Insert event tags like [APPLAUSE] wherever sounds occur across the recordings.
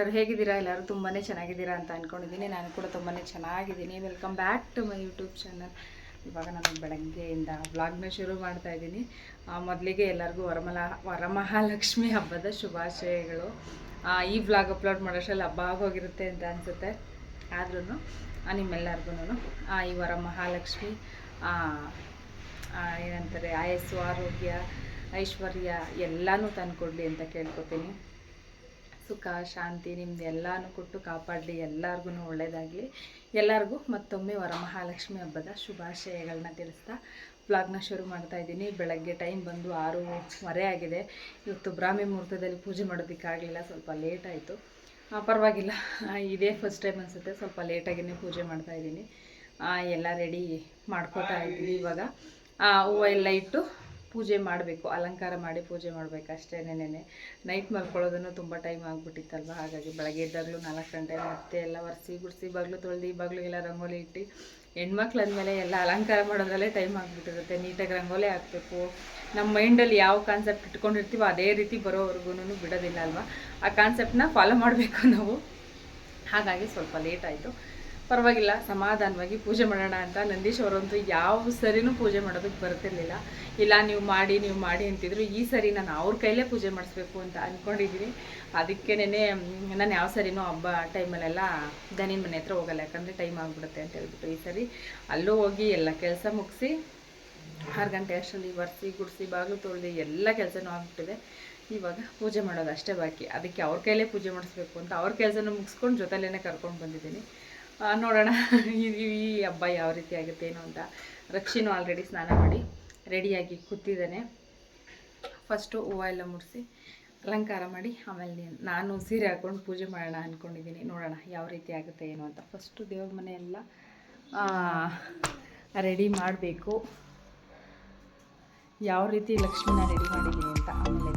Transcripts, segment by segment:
ಎಲ್ಲರೂ ಹೇಗಿದ್ದೀರಾ? ಎಲ್ಲರೂ ತುಂಬಾ ಚೆನ್ನಾಗಿದ್ದೀರಾ ಅಂತ ಅಂದ್ಕೊಂಡಿದ್ದೀನಿ ನಾನು ಕೂಡ ತುಂಬಾ ಚೆನ್ನಾಗಿದ್ದೀನಿ. Welcome back to my YouTube channel ಇವಾಗ ನಾನು ಬೆಳಗ್ಗೆಯಿಂದ ವ್ಲಾಗ್ನ ಶುರು ಮಾಡ್ತಾ ಇದ್ದೀನಿ. ಮೊದಲಿಗೆ ಎಲ್ಲರಿಗೂ ವರಮಲ, ವರಮಹಾಲಕ್ಷ್ಮಿ ಹಬ್ಬದ ಶುಭಾಶಯಗಳು. ಈ ವ್ಲಾಗ್ ಅಪ್ಲೋಡ್ ಮಾಡೋಷ್ಟರಲ್ಲಿ ಹಬ್ಬ ಆಗೋಗಿರುತ್ತೆ ಅಂತ ಅನಿಸುತ್ತೆ. ಆದ್ರೂ ನಿಮ್ಮೆಲ್ಲರಿಗೂ ಈ ವರಮಹಾಲಕ್ಷ್ಮಿ ಏನಂತಾರೆ, ಆಯಸ್ಸು, ಆರೋಗ್ಯ, ಐಶ್ವರ್ಯ ಎಲ್ಲನೂ ತಂದುಕೊಡ್ಲಿ ಅಂತ ಕೇಳ್ಕೊತೀನಿ. ಸುಖ, ಶಾಂತಿ ನಿಮ್ದು ಎಲ್ಲಾನು ಕೊಟ್ಟು ಕಾಪಾಡಲಿ. ಎಲ್ಲರಿಗೂ ಒಳ್ಳೆಯದಾಗಲಿ ಎಲ್ಲರಿಗೂ ಮತ್ತೊಮ್ಮೆ ವರಮಹಾಲಕ್ಷ್ಮಿ ಹಬ್ಬದ ಶುಭಾಶಯಗಳನ್ನ ತಿಳಿಸ್ತಾ ವ್ಲಾಗ್ನ ಶುರು ಮಾಡ್ತಾ ಇದ್ದೀನಿ. ಬೆಳಗ್ಗೆ ಟೈಮ್ ಬಂದು ಆರೂವರೆ ಆಗಿದೆ. ಇವತ್ತು ಬ್ರಾಹ್ಮಿ ಮುಹೂರ್ತದಲ್ಲಿ ಪೂಜೆ ಮಾಡೋದಕ್ಕಾಗಲಿಲ್ಲ ಸ್ವಲ್ಪ ಲೇಟ್ ಆಯಿತು. ಪರವಾಗಿಲ್ಲ. ಇದೇ ಫಸ್ಟ್ ಟೈಮ್ ಅನಿಸುತ್ತೆ, ಸ್ವಲ್ಪ ಲೇಟಾಗಿಯೇ ಪೂಜೆ ಮಾಡ್ತಾ ಇದ್ದೀನಿ. ಎಲ್ಲ ರೆಡಿ ಮಾಡ್ಕೋತಾ ಇದ್ದೀನಿ ಇವಾಗ. ಹೂವು ಎಲ್ಲ ಇಟ್ಟು ಪೂಜೆ ಮಾಡಬೇಕು, ಅಲಂಕಾರ ಮಾಡಿ ಪೂಜೆ ಮಾಡಬೇಕು ಅಷ್ಟೇ ನೆನೆ ನೈಟ್ ಮಲ್ಕೊಳ್ಳೋದನ್ನು ತುಂಬ ಟೈಮ್ ಆಗಿಬಿಟ್ಟಿತ್ತಲ್ವ? ಹಾಗಾಗಿ ಬೆಳಗ್ಗೆ ಎದ್ದಾಗಲೂ ನಾಲ್ಕು ಗಂಟೆ ಮತ್ತೆ ಎಲ್ಲ ಒರೆಸಿ, ಗುಡಿಸಿ, ಬಾಗಿಲು ತೊಳೆದು ಬಾಗಿಲಿಗೆಲ್ಲ ರಂಗೋಲಿ ಇಟ್ಟು, ಹೆಣ್ಮಕ್ಳು ಅಂದಮೇಲೆ ಎಲ್ಲ ಅಲಂಕಾರ ಮಾಡೋದ್ರಲ್ಲೇ ಟೈಮ್ ಆಗಿಬಿಟ್ಟಿರುತ್ತೆ. ನೀಟಾಗಿ ರಂಗೋಲಿ ಹಾಕಬೇಕು. ನಮ್ಮ ಮೈಂಡಲ್ಲಿ ಯಾವ ಕಾನ್ಸೆಪ್ಟ್ ಇಟ್ಕೊಂಡಿರ್ತೀವೋ ಅದೇ ರೀತಿ ಬರೋವರೆಗೂ ಬಿಡೋದಿಲ್ಲ ಅಲ್ವಾ? ಆ ಕಾನ್ಸೆಪ್ಟನ್ನ ಫಾಲೋ ಮಾಡಬೇಕು ನಾವು. ಹಾಗಾಗಿ ಸ್ವಲ್ಪ ಲೇಟ್ ಆಯಿತು. ಪರವಾಗಿಲ್ಲ, ಸಮಾಧಾನವಾಗಿ ಪೂಜೆ ಮಾಡೋಣ ಅಂತ ನಂದೀಶ್ ಅವರಂತೂ ಯಾವ ಸರಿನೂ ಪೂಜೆ ಮಾಡೋದಕ್ಕೆ ಬರ್ತಿರ್ಲಿಲ್ಲ. ಇಲ್ಲ, ನೀವು ಮಾಡಿ ನೀವು ಮಾಡಿ ಅಂತಿದ್ರು, ಈ ಸರಿ ನಾನು ಅವ್ರ ಕೈಲೇ ಪೂಜೆ ಮಾಡಿಸ್ಬೇಕು ಅಂತ ಅಂದ್ಕೊಂಡಿದ್ದೀನಿ ಅದಕ್ಕೇನೆ ನಾನು ಯಾವ ಸರಿನೂ ಹಬ್ಬ ಟೈಮಲ್ಲೆಲ್ಲ ದನಿನ ಮನೆ ಹತ್ರ ಹೋಗಲ್ಲ, ಯಾಕಂದರೆ ಟೈಮ್ ಆಗಿಬಿಡುತ್ತೆ ಅಂತ ಹೇಳ್ಬಿಟ್ಟು ಈ ಸರಿ ಅಲ್ಲೂ ಹೋಗಿ ಎಲ್ಲ ಕೆಲಸ ಮುಗಿಸಿ, ಆರು ಗಂಟೆ ಅಷ್ಟರಲ್ಲಿ ಒರೆಸಿ, ಗುಡಿಸಿ, ಬಾಗಿಲು ತೊಳೆದು ಎಲ್ಲ ಕೆಲಸನೂ ಆಗಿಬಿಟ್ಟಿದೆ. ಇವಾಗ ಪೂಜೆ ಮಾಡೋದು ಅಷ್ಟೇ ಬಾಕಿ. ಅದಕ್ಕೆ ಅವ್ರ ಕೈಲೇ ಪೂಜೆ ಮಾಡಿಸ್ಬೇಕು ಅಂತ ಅವ್ರ ಕೆಲಸನೂ ಮುಗಿಸ್ಕೊಂಡು ಜೊತೆಲೇ ಕರ್ಕೊಂಡು ಬಂದಿದ್ದೀನಿ. ನೋಡೋಣ. ಈ ಹಬ್ಬ ಯಾವ ರೀತಿ ಆಗುತ್ತೆ ಏನು ಅಂತ. ರಕ್ಷಿನೂ ಆಲ್ರೆಡಿ ಸ್ನಾನ ಮಾಡಿ ರೆಡಿಯಾಗಿ ಕೂತಿದ್ದಾನೆ. ಫಸ್ಟು ಹೂವು ಎಲ್ಲ ಮುಡಿಸಿ ಅಲಂಕಾರ ಮಾಡಿ ಆಮೇಲೆ ನಾನು ಸೀರೆ ಹಾಕ್ಕೊಂಡು ಪೂಜೆ ಮಾಡೋಣ ಅಂದ್ಕೊಂಡಿದ್ದೀನಿ ನೋಡೋಣ ಯಾವ ರೀತಿ ಆಗುತ್ತೆ ಏನು ಅಂತ. ಫಸ್ಟು ದೇವ್ರ ಮನೆ ಎಲ್ಲ ರೆಡಿ ಮಾಡಬೇಕು. ಯಾವ ರೀತಿ ಲಕ್ಷ್ಮಿನ ರೆಡಿ ಮಾಡಿದ್ದೀನಿ ಅಂತ ಆಮೇಲೆ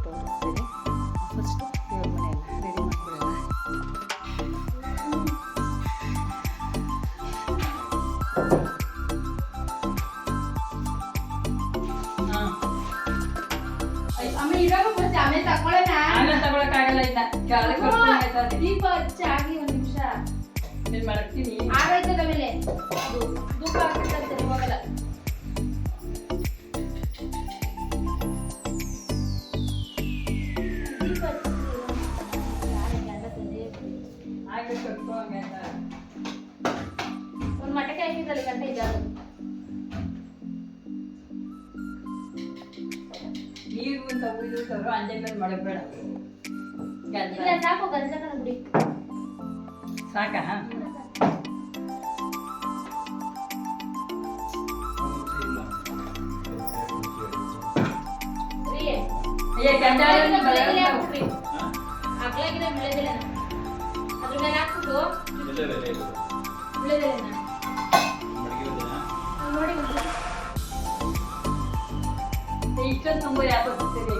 ದೀಪ ಹಚ್ಚಿ ಆಗಿ ಒಂದ್ ನಿಮಿಷ. ಇಲ್ಲಿ ಮಡಗ್ತೀನಿ ಆಗೋಯ್ತದ ಮೇಲೆ ಧೂಪ ಹಾಕಿದ್ರೆ ಹೋಗಲ್ಲ ಇಷ್ಟೊಂದು ತುಂಬ ಯಾಕೋ ಗೊತ್ತಿದೆ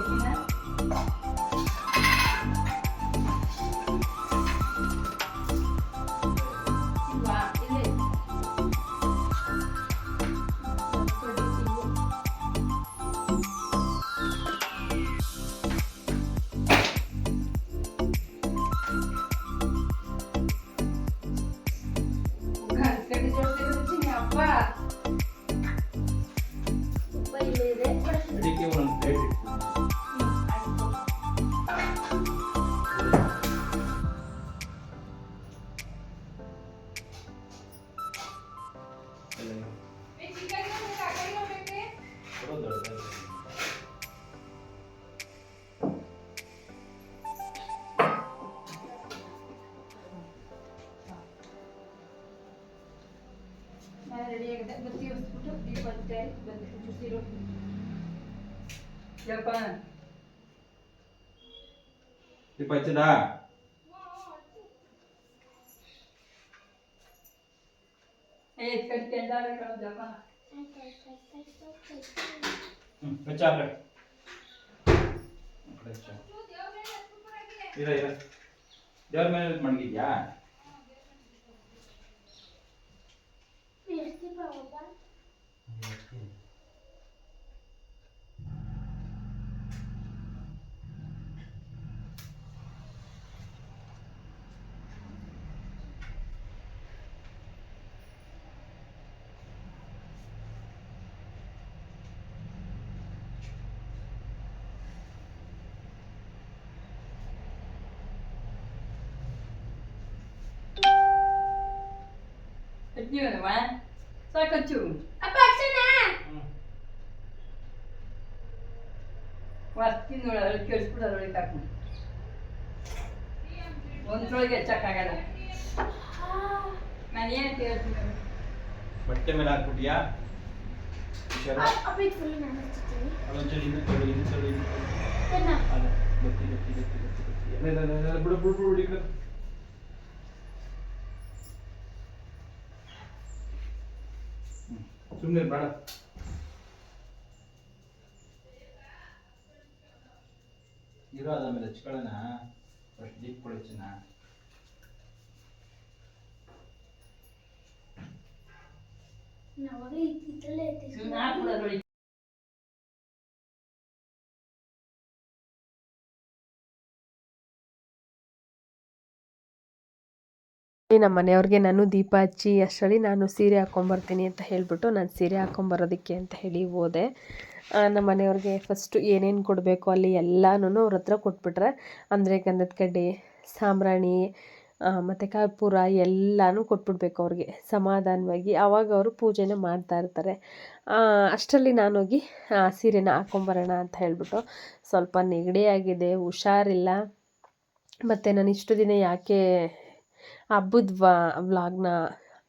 ಯಪ್ಪ ದೀಪ ಹಚ್ಚದಾ ಏ ಕಟ್ಟಿ ಕೆಂಡಾರ ಕಣೋ ಜಪ ಹ್ಮ್ ಹಚ್ಚ ಆ ಕಡೆ ಆ ಕಡೆ ಹಚ್ಚ. ಇರ ಇರ ದೇವ್ರ ಮೇಲೆ ಮಡಗಿದ್ಯಾ ಎಷ್ಟು ಸಾಕಚ್ಚು ಅಪ್ಪ ಅಕ್ಷನ ವಸ್ತಿ ನೋಡಿ ಅದ್ರಲ್ಲಿ ಕೇಳಿಸ್ಬಿಟ್ಟು ಅದ್ರೊಳಗೆ ಹಾಕು ಒಂದ್ರೊಳಗೆ ಹೆಚ್ಚಕ್ಕಾಗಲ್ಲ ನಾನು ಏನಂತ ಹೇಳ್ತೀನಿ ಬಟ್ಟೆ ಮೇಲೆ ಹಾಕ್ಬಿಟ್ಟಿಯಾ ಹುಷಾರು ಅಪ್ಪ ಇದು ಫುಲ್ ನಾನು ಹಚ್ಚಿದ್ದೀನಿ ಅದೊಂಚೂರು ಇನ್ನೂ ತೊಗೊಳ್ಳಿ, ಇನ್ನೂ ತೊಗೊಳ್ಳಿ, ಇನ್ನೂ ತೊಗೊಳ್ಳಿ. ಪೆನ್ನ ಅದೇ, ಗೊತ್ತಿ, ಗೊತ್ತಿ, ಗೊತ್ತಿ, ಗೊತ್ತಿ, ಗೊತ್ತಿ. ಇಲ್ಲ, ಇಲ್ಲ, ಇಲ್ಲ, ಇಲ್ಲ, ಬಿಡು, ಬಿಡು, ಬಿಡು, ಇರು, ಬೇಡ. ಇರೋ ಅದಾದ್ಮೇಲೆ ಹಚ್ಕೊಳ್ಳೋಣ. ಫಸ್ಟ್ ದೀಪ ಕೊಡಚ್ಚನ ನಾವಾಗ ಇದ್ರಲ್ಲೇ ಅದ್ರೊಳಗೆ ನಮ್ಮ ಮನೆಯವ್ರಿಗೆ ನಾನು ದೀಪ ಹಚ್ಚಿ ಅಷ್ಟರಲ್ಲಿ ನಾನು ಸೀರೆ ಹಾಕ್ಕೊಂಬರ್ತೀನಿ ಅಂತ ಹೇಳಿಬಿಟ್ಟು ನಾನು ಸೀರೆ ಹಾಕ್ಕೊಂಬರೋದಕ್ಕೆ ಅಂತ ಹೇಳಿ ಹೋದೆ. ನಮ್ಮ ಮನೆಯವ್ರಿಗೆ ಫಸ್ಟು ಏನೇನು ಕೊಡಬೇಕು ಅಲ್ಲಿ ಎಲ್ಲನೂ ಅವ್ರ ಹತ್ರ ಕೊಟ್ಬಿಟ್ರೆ. ಅಂದರೆ ಗಂಧದ ಕಡ್ಡಿ, ಸಾಂಬ್ರಾಣಿ ಮತ್ತು ಕರ್ಪೂರ ಎಲ್ಲನೂ ಕೊಟ್ಬಿಡ್ಬೇಕು ಅವ್ರಿಗೆ ಸಮಾಧಾನವಾಗಿ. ಆವಾಗ ಅವರು ಪೂಜೆನ ಮಾಡ್ತಾ ಇರ್ತಾರೆ. ಅಷ್ಟರಲ್ಲಿ ನಾನೋಗಿ ಸೀರೆನ ಹಾಕ್ಕೊಂಬರೋಣ ಅಂತ ಹೇಳಿಬಿಟ್ಟು ಸ್ವಲ್ಪ ನೆಗಡಿಯಾಗಿದೆ ಹುಷಾರಿಲ್ಲ. ಮತ್ತು ನಾನು ಇಷ್ಟು ದಿನ ಯಾಕೆ ಹಬ್ಬದ ವ್ಲಾಗ್ನ,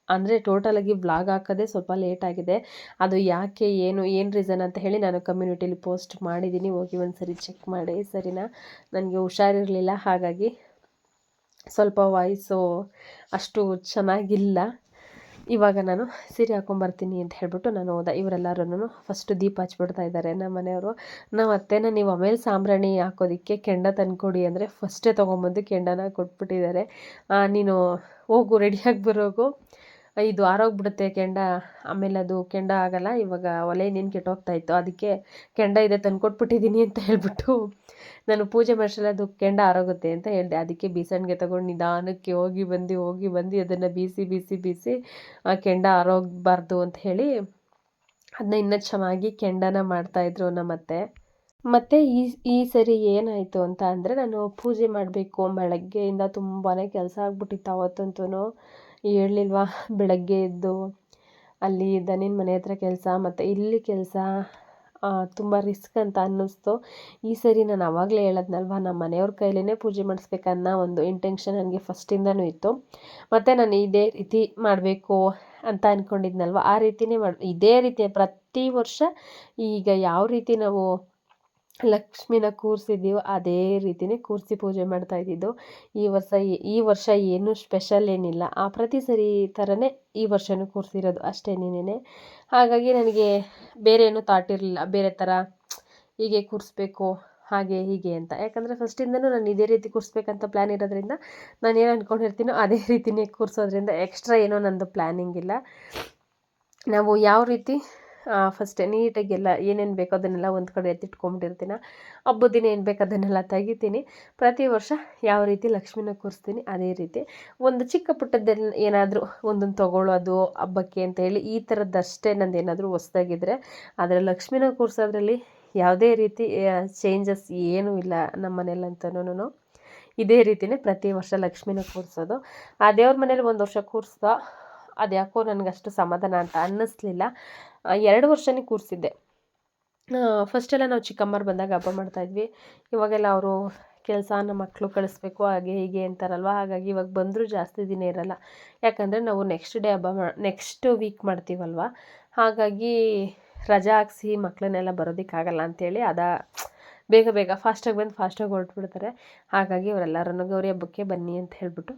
ಅಂದರೆ ಟೋಟಲಾಗಿ ವ್ಲಾಗ್ ಹಾಕೋದೇ ಸ್ವಲ್ಪ ಲೇಟ್ ಆಗಿದೆ. ಅದು ಯಾಕೆ, ಏನು ಏನು ರೀಸನ್ ಅಂತ ಹೇಳಿ ನಾನು ಕಮ್ಯುನಿಟಿಲಿ ಪೋಸ್ಟ್ ಮಾಡಿದ್ದೀನಿ ಹೋಗಿ ಒಂದು ಸರಿ ಚೆಕ್ ಮಾಡಿ, ಸರಿನಾ? ನನಗೆ ಹುಷಾರಿರಲಿಲ್ಲ. ಹಾಗಾಗಿ ಸ್ವಲ್ಪ ವಾಯ್ಸು ಅಷ್ಟು ಚೆನ್ನಾಗಿಲ್ಲ. ಇವಾಗ ನಾನು ಸೀರೆ ಹಾಕೊಂಬರ್ತೀನಿ ಅಂತ ಹೇಳ್ಬಿಟ್ಟು ನಾನು ಹೋದೆ. ಇವರೆಲ್ಲರೂ ಫಸ್ಟು ದೀಪ ಹಚ್ಬಿಡ್ತಾ ಇದ್ದಾರೆ. ನಮ್ಮ ಮನೆಯವರು ನಮ್ಮ ಅತ್ತೆನ ನೀವು ಆಮೇಲೆ ಸಾಂಬ್ರಾಣಿ ಹಾಕೋದಕ್ಕೆ ಕೆಂಡ ತಂದ್ಕೊಡಿ ಅಂದರೆ ಫಸ್ಟೇ ತೊಗೊಂಬಂದು ಕೆಂಡನ ಕೊಟ್ಬಿಟ್ಟಿದ್ದಾರೆ. ನೀನು ಹೋಗು ರೆಡಿಯಾಗಿ ಬರೋಗು. ಇದು ಆರೋಗ್ಬಿಡುತ್ತೆ ಕೆಂಡ, ಆಮೇಲೆ ಅದು ಕೆಂಡ ಆಗಲ್ಲ, ಇವಾಗ ಒಲೆ ನೀನು ಕೆಟ್ಟೋಗ್ತಾ ಇತ್ತು, ಅದಕ್ಕೆ ಕೆಂಡ ಇದೆ ತಂದು ಕೊಟ್ಬಿಟ್ಟಿದ್ದೀನಿ ಅಂತ ಹೇಳ್ಬಿಟ್ಟು ನಾನು ಪೂಜೆ ಮಾಡಿಸಲ್ಲ, ಅದು ಕೆಂಡ ಆರೋಗುತ್ತೆ ಅಂತ ಹೇಳಿದೆ. ಅದಕ್ಕೆ ಬೀಸಣಿಗೆ ತಗೊಂಡು ನಿಧಾನಕ್ಕೆ ಹೋಗಿ ಬಂದು ಹೋಗಿ ಬಂದು ಅದನ್ನು ಬೀಸಿ ಬೀಸಿ ಬೀಸಿ ಆ ಕೆಂಡ ಆರೋಗಬಾರ್ದು ಅಂತ ಹೇಳಿ ಅದನ್ನ ಇನ್ನೂ ಚೆನ್ನಾಗಿ ಕೆಂಡನ ಮಾಡ್ತಾಯಿದ್ರು ನಮ್ಮತ್ತೆ ಮತ್ತು ಈ ಈ ಸರಿ ಏನಾಯಿತು ಅಂತ ಅಂದರೆ ನಾನು ಪೂಜೆ ಮಾಡಬೇಕು, ಬೆಳಗ್ಗೆಯಿಂದ ತುಂಬಾ ಕೆಲಸ ಆಗ್ಬಿಟ್ಟಿತ್ತು ಅವತ್ತಂತೂ ಹೇಳಲಿಲ್ವಾ, ಬೆಳಗ್ಗೆ ಎದ್ದು ಅಲ್ಲಿ ದನಿನ ಮನೆ ಹತ್ರ ಕೆಲಸ, ಮತ್ತು ಇಲ್ಲಿ ಕೆಲಸ ತುಂಬ ರಿಸ್ಕ್ ಅಂತ ಅನ್ನಿಸ್ತು. ಈ ಸರಿ ನಾನು ಆವಾಗಲೇ ಹೇಳದ್ನಲ್ವ ನಮ್ಮ ಮನೆಯವ್ರ ಕೈಲೇ ಪೂಜೆ ಮಾಡಿಸ್ಬೇಕನ್ನೋ ಒಂದು ಇಂಟೆನ್ಷನ್ ನನಗೆ ಫಸ್ಟಿಂದನೂ ಇತ್ತು. ಮತ್ತು ನಾನು ಇದೇ ರೀತಿ ಮಾಡಬೇಕು ಅಂತ ಅಂದ್ಕೊಂಡಿದ್ನಲ್ವ ಆ ರೀತಿಯೇ ಮಾಡಿ, ಇದೇ ರೀತಿ ಪ್ರತಿ ವರ್ಷ ಈಗ ಯಾವ ರೀತಿ ನಾವು ಲಕ್ಷ್ಮಿನ ಕೂರಿಸಿದ್ದೀವೋ ಅದೇ ರೀತಿನೇ ಕೂರಿಸಿ ಪೂಜೆ ಮಾಡ್ತಾ ಇದ್ದಿದ್ದು. ಈ ವರ್ಷ ಈ ವರ್ಷ ಏನೂ ಸ್ಪೆಷಲ್ ಏನಿಲ್ಲ. ಆ ಪ್ರತಿ ಸರಿ ಥರನೇ ಈ ವರ್ಷವೂ ಕೂರಿಸಿರೋದು ಅಷ್ಟೇನೇನೆ ಹಾಗಾಗಿ ನನಗೆ ಬೇರೆ ಏನೂ ಥಾಟ್ ಇರಲಿಲ್ಲ. ಬೇರೆ ಥರ ಹೀಗೆ ಕೂರಿಸ್ಬೇಕು, ಹಾಗೆ ಹೀಗೆ ಅಂತ. ಯಾಕಂದರೆ ಫಸ್ಟಿಂದನೂ ನಾನು ಇದೇ ರೀತಿ ಕೂರಿಸ್ಬೇಕಂತ ಪ್ಲ್ಯಾನ್ ಇರೋದ್ರಿಂದ ನಾನು ಏನು ಅಂದ್ಕೊಂಡಿರ್ತೀನೋ ಅದೇ ರೀತಿನೇ ಕೂರಿಸೋದ್ರಿಂದ ಎಕ್ಸ್ಟ್ರಾ ಏನೋ ನನ್ನದು ಪ್ಲ್ಯಾನಿಂಗ್ ಇಲ್ಲ. ನಾವು ಯಾವ ರೀತಿ ಫಸ್ಟ್ ನೀಟಾಗಿ ಎಲ್ಲ ಏನೇನು ಬೇಕೋ ಅದನ್ನೆಲ್ಲ ಒಂದು ಕಡೆ ಎತ್ತಿಟ್ಕೊಂಬಿಟ್ಟಿರ್ತೀನಿ. ಹಬ್ಬದ ದಿನ ಏನು ಬೇಕು ಅದನ್ನೆಲ್ಲ ತೆಗಿತೀನಿ. ಪ್ರತಿ ವರ್ಷ ಯಾವ ರೀತಿ ಲಕ್ಷ್ಮಿನ ಕೂರಿಸ್ತೀನಿ ಅದೇ ರೀತಿ. ಒಂದು ಚಿಕ್ಕ ಪುಟ್ಟದ್ದೆಲ್ಲ ಏನಾದರೂ ಒಂದೊಂದು ತೊಗೊಳ್ಳೋದು, ಹಬ್ಬಕ್ಕೆ ಅಂತ ಹೇಳಿ ಈ ಥರದ್ದಷ್ಟೇ ನಂದು ಏನಾದರೂ ಹೊಸ್ದಾಗಿದ್ರೆ ಆದರೆ ಲಕ್ಷ್ಮಿನ ಕೂರಿಸೋದ್ರಲ್ಲಿ ಯಾವುದೇ ರೀತಿ ಚೇಂಜಸ್ ಏನೂ ಇಲ್ಲ ನಮ್ಮ ಮನೇಲಂತನೂ ಇದೇ ರೀತಿಯೇ ಪ್ರತಿ ವರ್ಷ ಲಕ್ಷ್ಮಿನ ಕೂರಿಸೋದು. ಆ ದೇವ್ರ ಮನೇಲಿ ಒಂದು ವರ್ಷ ಕೂರಿಸ್ದೋ ಅದು ನನಗೆ ಅಷ್ಟು ಸಮಾಧಾನ ಅಂತ ಅನ್ನಿಸ್ಲಿಲ್ಲ. ಎರಡು ವರ್ಷನೇ ಕೂರಿಸಿದ್ದೆ. ಫಸ್ಟೆಲ್ಲ ನಾವು ಚಿಕ್ಕಮ್ಮರು ಬಂದಾಗ ಹಬ್ಬ ಮಾಡ್ತಾಯಿದ್ವಿ ಇವಾಗೆಲ್ಲ ಅವರು ಕೆಲಸ ಮಕ್ಕಳು ಕಳಿಸ್ಬೇಕು, ಹಾಗೆ ಹೀಗೆ ಅಂತಾರಲ್ವ? ಹಾಗಾಗಿ ಇವಾಗ ಬಂದರೂ ಜಾಸ್ತಿ ದಿನ ಇರಲ್ಲ. ಯಾಕಂದರೆ ನಾವು ನೆಕ್ಸ್ಟ್ ಡೇ ಹಬ್ಬ ಮಾ ನೆಕ್ಸ್ಟ್ ವೀಕ್ ಮಾಡ್ತೀವಲ್ವ? ಹಾಗಾಗಿ ರಜಾ ಹಾಕ್ಸಿ ಮಕ್ಕಳನ್ನೆಲ್ಲ ಬರೋದಕ್ಕಾಗಲ್ಲ ಅಂಥೇಳಿ ಅದ ಬೇಗ ಬೇಗ ಫಾಸ್ಟಾಗಿ ಬಂದು ಫಾಸ್ಟಾಗಿ ಹೊರಟ್ಬಿಡ್ತಾರೆ. ಹಾಗಾಗಿ ಅವರೆಲ್ಲರನ್ನು ಗೌರಿ ಹಬ್ಬಕ್ಕೆ ಬನ್ನಿ ಅಂತ ಹೇಳಿಬಿಟ್ಟು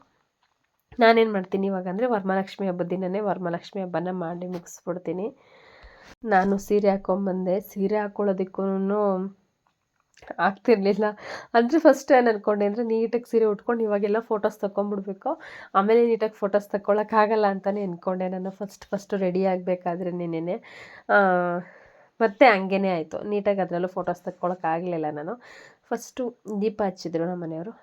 ನಾನೇನು ಮಾಡ್ತೀನಿ ಇವಾಗ ಅಂದರೆ ವರಮಹಾಲಕ್ಷ್ಮಿ ಹಬ್ಬದ ದಿನವೇ ವರಮಹಾಲಕ್ಷ್ಮಿ ಹಬ್ಬನ ಮಾಡಿ ಮುಗಿಸ್ಬಿಡ್ತೀನಿ. ನಾನು ಸೀರೆ ಹಾಕೊಂಬಂದೆ. ಸೀರೆ ಹಾಕ್ಕೊಳ್ಳೋದಕ್ಕೂ ಆಗ್ತಿರ್ಲಿಲ್ಲ. ಅಂದರೆ ಫಸ್ಟ್ ಏನು ಅಂದ್ಕೊಂಡೆ ಅಂದರೆ ನೀಟಾಗಿ ಸೀರೆ ಉಟ್ಕೊಂಡು ಇವಾಗೆಲ್ಲ ಫೋಟೋಸ್ ತೊಗೊಂಬಿಡ್ಬೇಕು ಆಮೇಲೆ ನೀಟಾಗಿ ಫೋಟೋಸ್ ತಗೊಳಕ್ಕಾಗಲ್ಲ ಅಂತಲೇ ಅಂದ್ಕೊಂಡೆ ನಾನು ಫಸ್ಟ್ ಫಸ್ಟು ರೆಡಿ ಆಗಬೇಕಾದ್ರೆ ನೆನೆ ಮತ್ತೆ ಹಂಗೇ ಆಯಿತು. ನೀಟಾಗಿ ಅದರಲ್ಲೂ ಫೋಟೋಸ್ ತಗೊಳಕ್ಕಾಗಲಿಲ್ಲ ನಾನು. ಫಸ್ಟು ದೀಪ ಹಚ್ಚಿದ್ರು ನಮ್ಮ ಮನೆಯವರು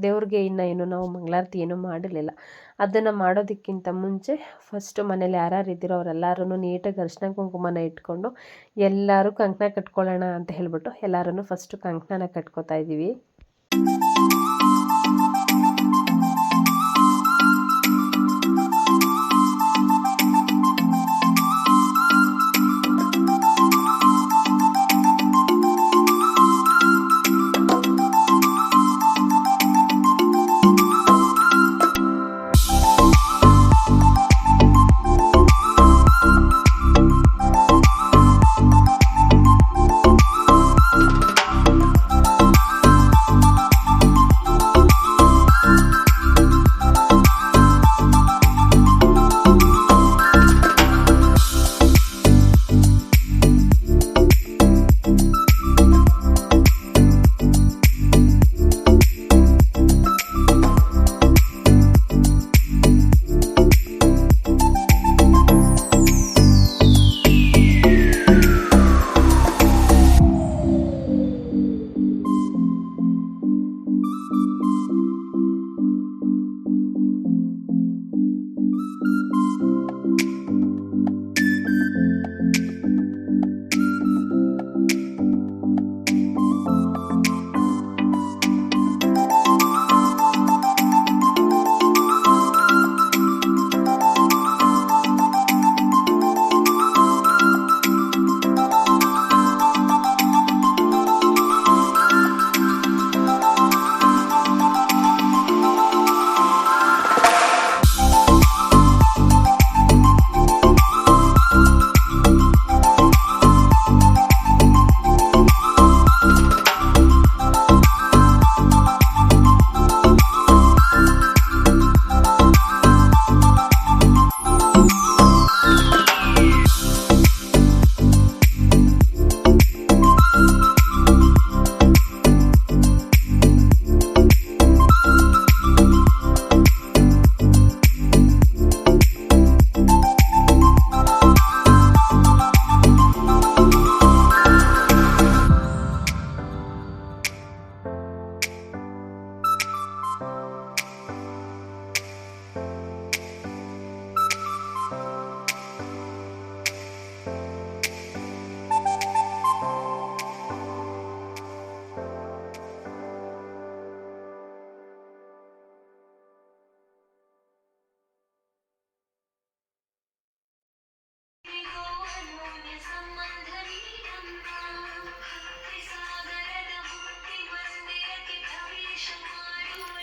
ದೇವ್ರಿಗೆ ಇನ್ನು ಏನು ನಾವು ಮಂಗಳಾರತಿ ಏನೂ ಮಾಡಲಿಲ್ಲ ಅದನ್ನು ಮಾಡೋದಕ್ಕಿಂತ ಮುಂಚೆ ಫಸ್ಟು ಮನೇಲಿ ಯಾರ್ಯಾರು ಇದ್ದೀರೋ ಅವರೆಲ್ಲರೂ ನೀಟಾಗಿ ಅರಿಶಿನ ಕುಂಕುಮನ ಇಟ್ಕೊಂಡು ಎಲ್ಲರೂ ಕಂಕಣ ಕಟ್ಕೊಳ್ಳೋಣ ಅಂತ ಹೇಳ್ಬಿಟ್ಟು ಎಲ್ಲರೂ ಫಸ್ಟು ಕಂಕಣನ ಕಟ್ಕೋತಾ ಇದ್ದೀವಿ.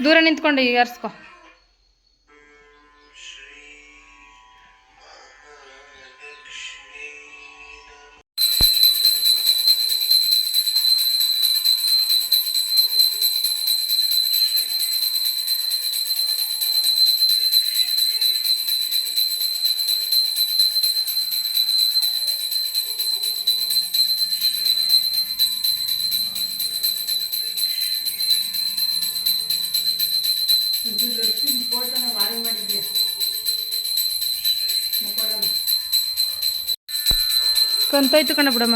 ದೂರ ನಿಂತ್ಕೊಂಡು ಈಗ ಆರಿಸ್ಕೊ ಇತ್ತು ಕಣ ಬಿಡಮ್ಮ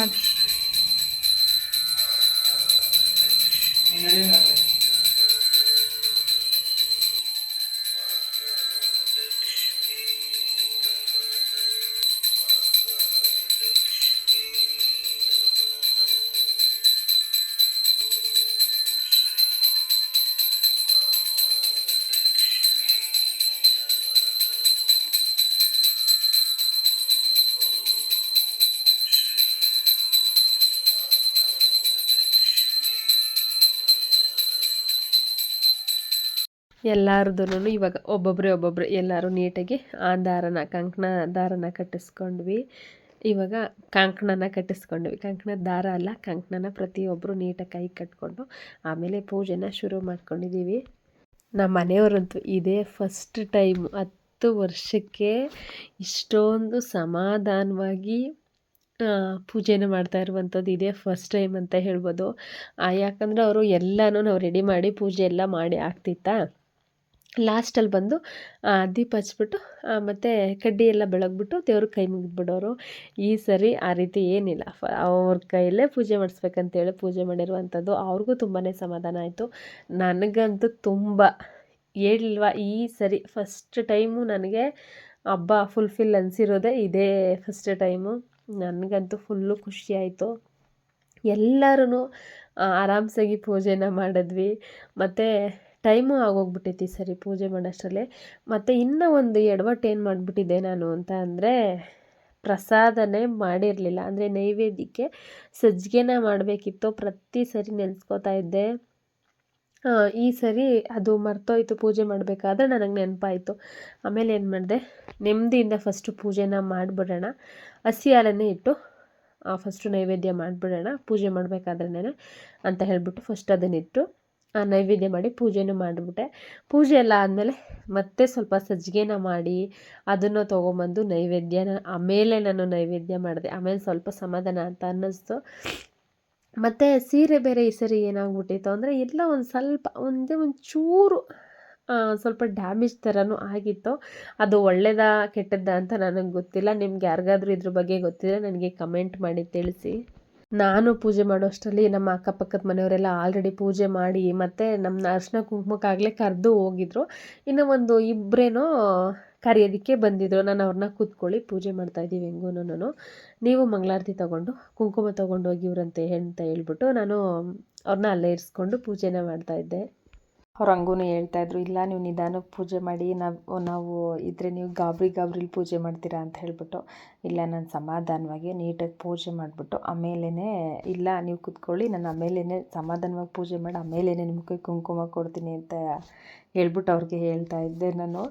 ಎಲ್ಲರದೂ ಇವಾಗ ಒಬ್ಬೊಬ್ಬರೇ ಒಬ್ಬೊಬ್ಬರು ಎಲ್ಲರೂ ನೀಟಾಗಿ ಆ ದಾರನ, ಕಂಕಣ ದಾರನ ಕಟ್ಟಿಸ್ಕೊಂಡ್ವಿ. ಇವಾಗ ಕಂಕಣನ ಕಟ್ಟಿಸ್ಕೊಂಡ್ವಿ. ಕಂಕಣ ದಾರ ಅಲ್ಲ, ಕಂಕಣನ ಪ್ರತಿಯೊಬ್ಬರು ನೀಟಾಗಿ ಕೈ ಕಟ್ಕೊಂಡು ಆಮೇಲೆ ಪೂಜೆನ ಶುರು ಮಾಡ್ಕೊಂಡಿದ್ದೀವಿ ನಮ್ಮ ಮನೆಯವರಂತೂ ಇದೇ ಫಸ್ಟ್ ಟೈಮು ಹತ್ತು ವರ್ಷಕ್ಕೆ ಇಷ್ಟೊಂದು ಸಮಾಧಾನವಾಗಿ ಪೂಜೆನ ಮಾಡ್ತಾ ಇರುವಂಥದ್ದು ಇದೇ ಫಸ್ಟ್ ಟೈಮ್ ಅಂತ ಹೇಳ್ಬೋದು. ಯಾಕಂದರೆ ಅವರು ಎಲ್ಲನೂ ನಾವು ರೆಡಿ ಮಾಡಿ ಪೂಜೆ ಎಲ್ಲ ಮಾಡಿ ಆಗ್ತಿತ್ತಾ? ಲಾಸ್ಟಲ್ಲಿ ಬಂದು ದೀಪ ಹಚ್ಬಿಟ್ಟು ಮತ್ತು ಕಡ್ಡಿ ಎಲ್ಲ ಬೆಳಗ್ಬಿಟ್ಟು ದೇವ್ರ ಕೈ ಮುಗಿದ್ಬಿಡೋರು. ಈ ಸರಿ ಆ ರೀತಿ ಏನಿಲ್ಲ. ಅವ್ರ ಕೈಯಲ್ಲೇ ಪೂಜೆ ಮಾಡಿಸ್ಬೇಕಂತೇಳಿ ಪೂಜೆ ಮಾಡಿರುವಂಥದ್ದು ಅವ್ರಿಗೂ ತುಂಬಾ ಸಮಾಧಾನ ಆಯಿತು. ನನಗಂತೂ ತುಂಬ ಹೇಳಿಲ್ವಾ ಈ ಸರಿ ಫಸ್ಟ್ ಟೈಮು ನನಗೆ ಹಬ್ಬ ಫುಲ್ಫಿಲ್ ಅನಿಸಿರೋದೇ ಇದೇ ಫಸ್ಟ್ ಟೈಮು. ನನಗಂತೂ ಫುಲ್ಲು ಖುಷಿ ಆಯಿತು. ಎಲ್ಲರೂ ಆರಾಮ್ಸಾಗಿ ಪೂಜೆನ ಮಾಡಿದ್ವಿ. ಮತ್ತು ಟೈಮು ಆಗೋಗ್ಬಿಟ್ಟೈತಿ ಸರಿ ಪೂಜೆ ಮಾಡೋಷ್ಟರಲ್ಲಿ. ಮತ್ತು ಇನ್ನೂ ಒಂದು ಎಡವಟ್ಟು ಏನು ಮಾಡಿಬಿಟ್ಟಿದ್ದೆ ನಾನು ಅಂತ ಅಂದರೆ ಪ್ರಸಾದನೇ ಮಾಡಿರಲಿಲ್ಲ. ಅಂದರೆ ನೈವೇದ್ಯಕ್ಕೆ ಸಜ್ಜಿಗೆನ ಮಾಡಬೇಕಿತ್ತು. ಪ್ರತಿ ಸರಿ ನೆನೆಸ್ಕೋತಾ ಇದ್ದೆ. ಈ ಸರಿ ಅದು ಮರ್ತೋಯ್ತು, ಪೂಜೆ ಮಾಡಬೇಕಾದ್ರೆ ನನಗೆ ನೆನಪಾಯಿತು. ಆಮೇಲೆ ಏನು ಮಾಡಿದೆ? ನೆಮ್ಮದಿಯಿಂದ ಫಸ್ಟು ಪೂಜೆನ ಮಾಡಿಬಿಡೋಣ. ಹಸಿ ಹಾಲನ್ನೇ ಇಟ್ಟು ಫಸ್ಟು ನೈವೇದ್ಯ ಮಾಡಿಬಿಡೋಣ. ಪೂಜೆ ಮಾಡಬೇಕಾದ್ರೇ ಅಂತ ಹೇಳಿಬಿಟ್ಟು ಫಸ್ಟ್ ಅದನ್ನಿಟ್ಟು ನೈವೇದ್ಯ ಮಾಡಿ ಪೂಜೆನೂ ಮಾಡಿಬಿಟ್ಟೆ. ಪೂಜೆ ಎಲ್ಲ ಆದಮೇಲೆ ಮತ್ತೆ ಸ್ವಲ್ಪ ಸಜ್ಜಿಗೆನ ಮಾಡಿ ಅದನ್ನು ತೊಗೊಂಬಂದು ನೈವೇದ್ಯನ, ಆಮೇಲೆ ನಾನು ನೈವೇದ್ಯ ಮಾಡಿದೆ. ಆಮೇಲೆ ಸ್ವಲ್ಪ ಸಮಾಧಾನ ಅಂತ ಅನ್ನಿಸ್ತು. ಮತ್ತು ಸೀರೆ ಬೇರೆ ಈ ಸರಿ ಏನಾಗ್ಬಿಟ್ಟಿತ್ತು ಅಂದರೆ ಎಲ್ಲ ಒಂದು ಸ್ವಲ್ಪ ಒಂದೇ ಒಂದು ಚೂರು ಸ್ವಲ್ಪ ಡ್ಯಾಮೇಜ್ ಥರನೂ ಆಗಿತ್ತು. ಅದು ಒಳ್ಳೆಯದಾ ಕೆಟ್ಟದ್ದಾ ಅಂತ ನನಗೆ ಗೊತ್ತಿಲ್ಲ. ನಿಮ್ಗೆ ಯಾರಿಗಾದ್ರೂ ಇದ್ರ ಬಗ್ಗೆ ಗೊತ್ತಿದ್ರೆ ನನಗೆ ಕಮೆಂಟ್ ಮಾಡಿ ತಿಳಿಸಿ. ನಾನು ಪೂಜೆ ಮಾಡೋಷ್ಟರಲ್ಲಿ ನಮ್ಮ ಅಕ್ಕಪಕ್ಕದ ಮನೆಯವರೆಲ್ಲ ಆಲ್ರೆಡಿ ಪೂಜೆ ಮಾಡಿ ಮತ್ತು ನಮ್ಮ ಅರ್ಶಿನ ಕುಂಕುಮಕ್ಕಾಗಲೇ ಕರೆದು ಹೋಗಿದ್ರು. ಇನ್ನು ಒಂದು ಇಬ್ಬರೇನೋ ಕರೆಯೋದಕ್ಕೆ ಬಂದಿದ್ರು. ನಾನು ಅವ್ರನ್ನ ಕೂತ್ಕೊಳ್ಳಿ, ಪೂಜೆ ಮಾಡ್ತಾಯಿದ್ದೀವಿ ಹೆಂಗೂನು ನೀವು ಮಂಗಳಾರತಿ ತಗೊಂಡು, ಕುಂಕುಮ ತೊಗೊಂಡು ಹೋಗಿ ಇವ್ರಂತೆ ಅಂತ ಹೇಳ್ಬಿಟ್ಟು ನಾನು ಅವ್ರನ್ನ ಅಲ್ಲೇ ಇರಿಸ್ಕೊಂಡು ಪೂಜೆನ ಮಾಡ್ತಾಯಿದ್ದೆ ಅವ್ರು ಹಂಗೂ ಹೇಳ್ತಾಯಿದ್ರು ಇಲ್ಲ, ನೀವು ನಿಧಾನಕ್ಕೆ ಪೂಜೆ ಮಾಡಿ, ನಾವು ನಾವು ಇದ್ರೆ ನೀವು ಗಾಬರಿ ಗಾಬರಿಲಿ ಪೂಜೆ ಮಾಡ್ತೀರಾ ಅಂತ ಹೇಳ್ಬಿಟ್ಟು, ಇಲ್ಲ, ನಾನು ಸಮಾಧಾನವಾಗಿ ನೀಟಾಗಿ ಪೂಜೆ ಮಾಡಿಬಿಟ್ಟು ಆಮೇಲೆ ಇಲ್ಲ, ನೀವು ಕೂತ್ಕೊಳ್ಳಿ, ನಾನು ಆಮೇಲೆ ಸಮಾಧಾನವಾಗಿ ಪೂಜೆ ಮಾಡಿ ಆಮೇಲೆ ನಿಮಗೆ ಕುಂಕುಮ ಕೊಡ್ತೀನಿ ಅಂತ ಹೇಳ್ಬಿಟ್ಟು ಅವ್ರಿಗೆ ಹೇಳ್ತಾ ಇದ್ದೆ ನಾನು.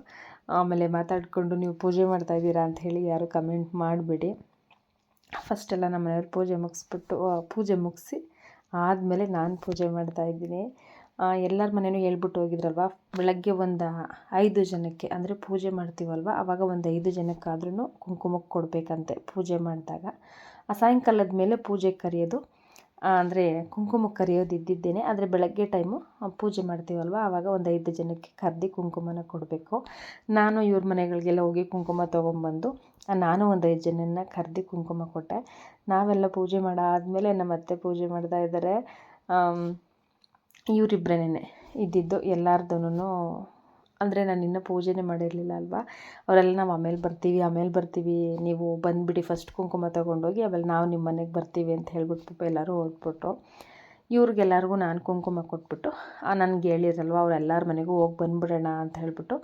ಆಮೇಲೆ ಮಾತಾಡಿಕೊಂಡು, ನೀವು ಪೂಜೆ ಮಾಡ್ತಾ ಇದ್ದೀರಾ ಅಂತ ಹೇಳಿ ಯಾರು ಕಮೆಂಟ್ ಮಾಡಿಬಿಡಿ. ಫಸ್ಟೆಲ್ಲ ನಮ್ಮ ಮನೆಯವ್ರು ಪೂಜೆ ಮುಗಿಸ್ಬಿಟ್ಟು ಪೂಜೆ ಮುಗಿಸಿ, ಆದಮೇಲೆ ನಾನು ಪೂಜೆ ಮಾಡ್ತಾ ಇದ್ದೀನಿ. ಎಲ್ಲರ ಮನೆಯೂ ಹೇಳ್ಬಿಟ್ಟು ಹೋಗಿದ್ರಲ್ವ? ಬೆಳಗ್ಗೆ ಒಂದು ಐದು ಜನಕ್ಕೆ, ಅಂದರೆ ಪೂಜೆ ಮಾಡ್ತೀವಲ್ವ? ಆವಾಗ ಒಂದು ಐದು ಜನಕ್ಕಾದ್ರೂ ಕುಂಕುಮಕ್ಕೆ ಕೊಡಬೇಕಂತೆ ಪೂಜೆ ಮಾಡಿದಾಗ. ಆ, ಸಾಯಂಕಾಲದ ಮೇಲೆ ಪೂಜೆಗೆ ಕರೆಯೋದು ಅಂದರೆ ಕುಂಕುಮಕ್ಕೆ ಕರೆಯೋದು ಇದ್ದಿದ್ದೇನೆ. ಆದರೆ ಬೆಳಗ್ಗೆ ಟೈಮು ಪೂಜೆ ಮಾಡ್ತೀವಲ್ವ? ಆವಾಗ ಒಂದು ಐದು ಜನಕ್ಕೆ ಕರೆದು ಕುಂಕುಮನ ಕೊಡಬೇಕು. ನಾನು ಇವ್ರ ಮನೆಗಳಿಗೆಲ್ಲ ಹೋಗಿ ಕುಂಕುಮ ತೊಗೊಂಬಂದು ನಾನು ಒಂದು ಐದು ಜನನ ಕರೆದು ಕುಂಕುಮ ಕೊಟ್ಟೆ. ನಾವೆಲ್ಲ ಪೂಜೆ ಮಾಡಾದಮೇಲೆ ನಮ್ಮ ಅತ್ತೆ ಪೂಜೆ ಮಾಡ್ತಾ ಇದ್ದಾರೆ ಇವರಿಬ್ಬರೇನೆ ಇದ್ದಿದ್ದು ಎಲ್ಲಾರ್ದೂ ಅಂದರೆ ನಾನು ಇನ್ನೂ ಪೂಜೆನೇ ಮಾಡಿರಲಿಲ್ಲ ಅಲ್ವಾ? ಅವರೆಲ್ಲ ನಾವು ಆಮೇಲೆ ಬರ್ತೀವಿ ಆಮೇಲೆ ಬರ್ತೀವಿ, ನೀವು ಬಂದುಬಿಡಿ ಫಸ್ಟ್ ಕುಂಕುಮ ತೊಗೊಂಡೋಗಿ, ಆಮೇಲೆ ನಾವು ನಿಮ್ಮ ಮನೆಗೆ ಬರ್ತೀವಿ ಅಂತ ಹೇಳ್ಬಿಟ್ಟು ಪಾಪ ಎಲ್ಲರೂ ಹೊರಟ್ಬಿಟ್ರು ಇವ್ರಿಗೆಲ್ಲರಿಗೂ ನಾನು ಕುಂಕುಮ ಕೊಟ್ಬಿಟ್ಟು ನನಗೆ ಹೇಳಿರಲ್ವ ಅವ್ರೆಲ್ಲರ ಮನೆಗೂ ಹೋಗಿ ಬಂದುಬಿಡೋಣ ಅಂತ ಹೇಳ್ಬಿಟ್ಟು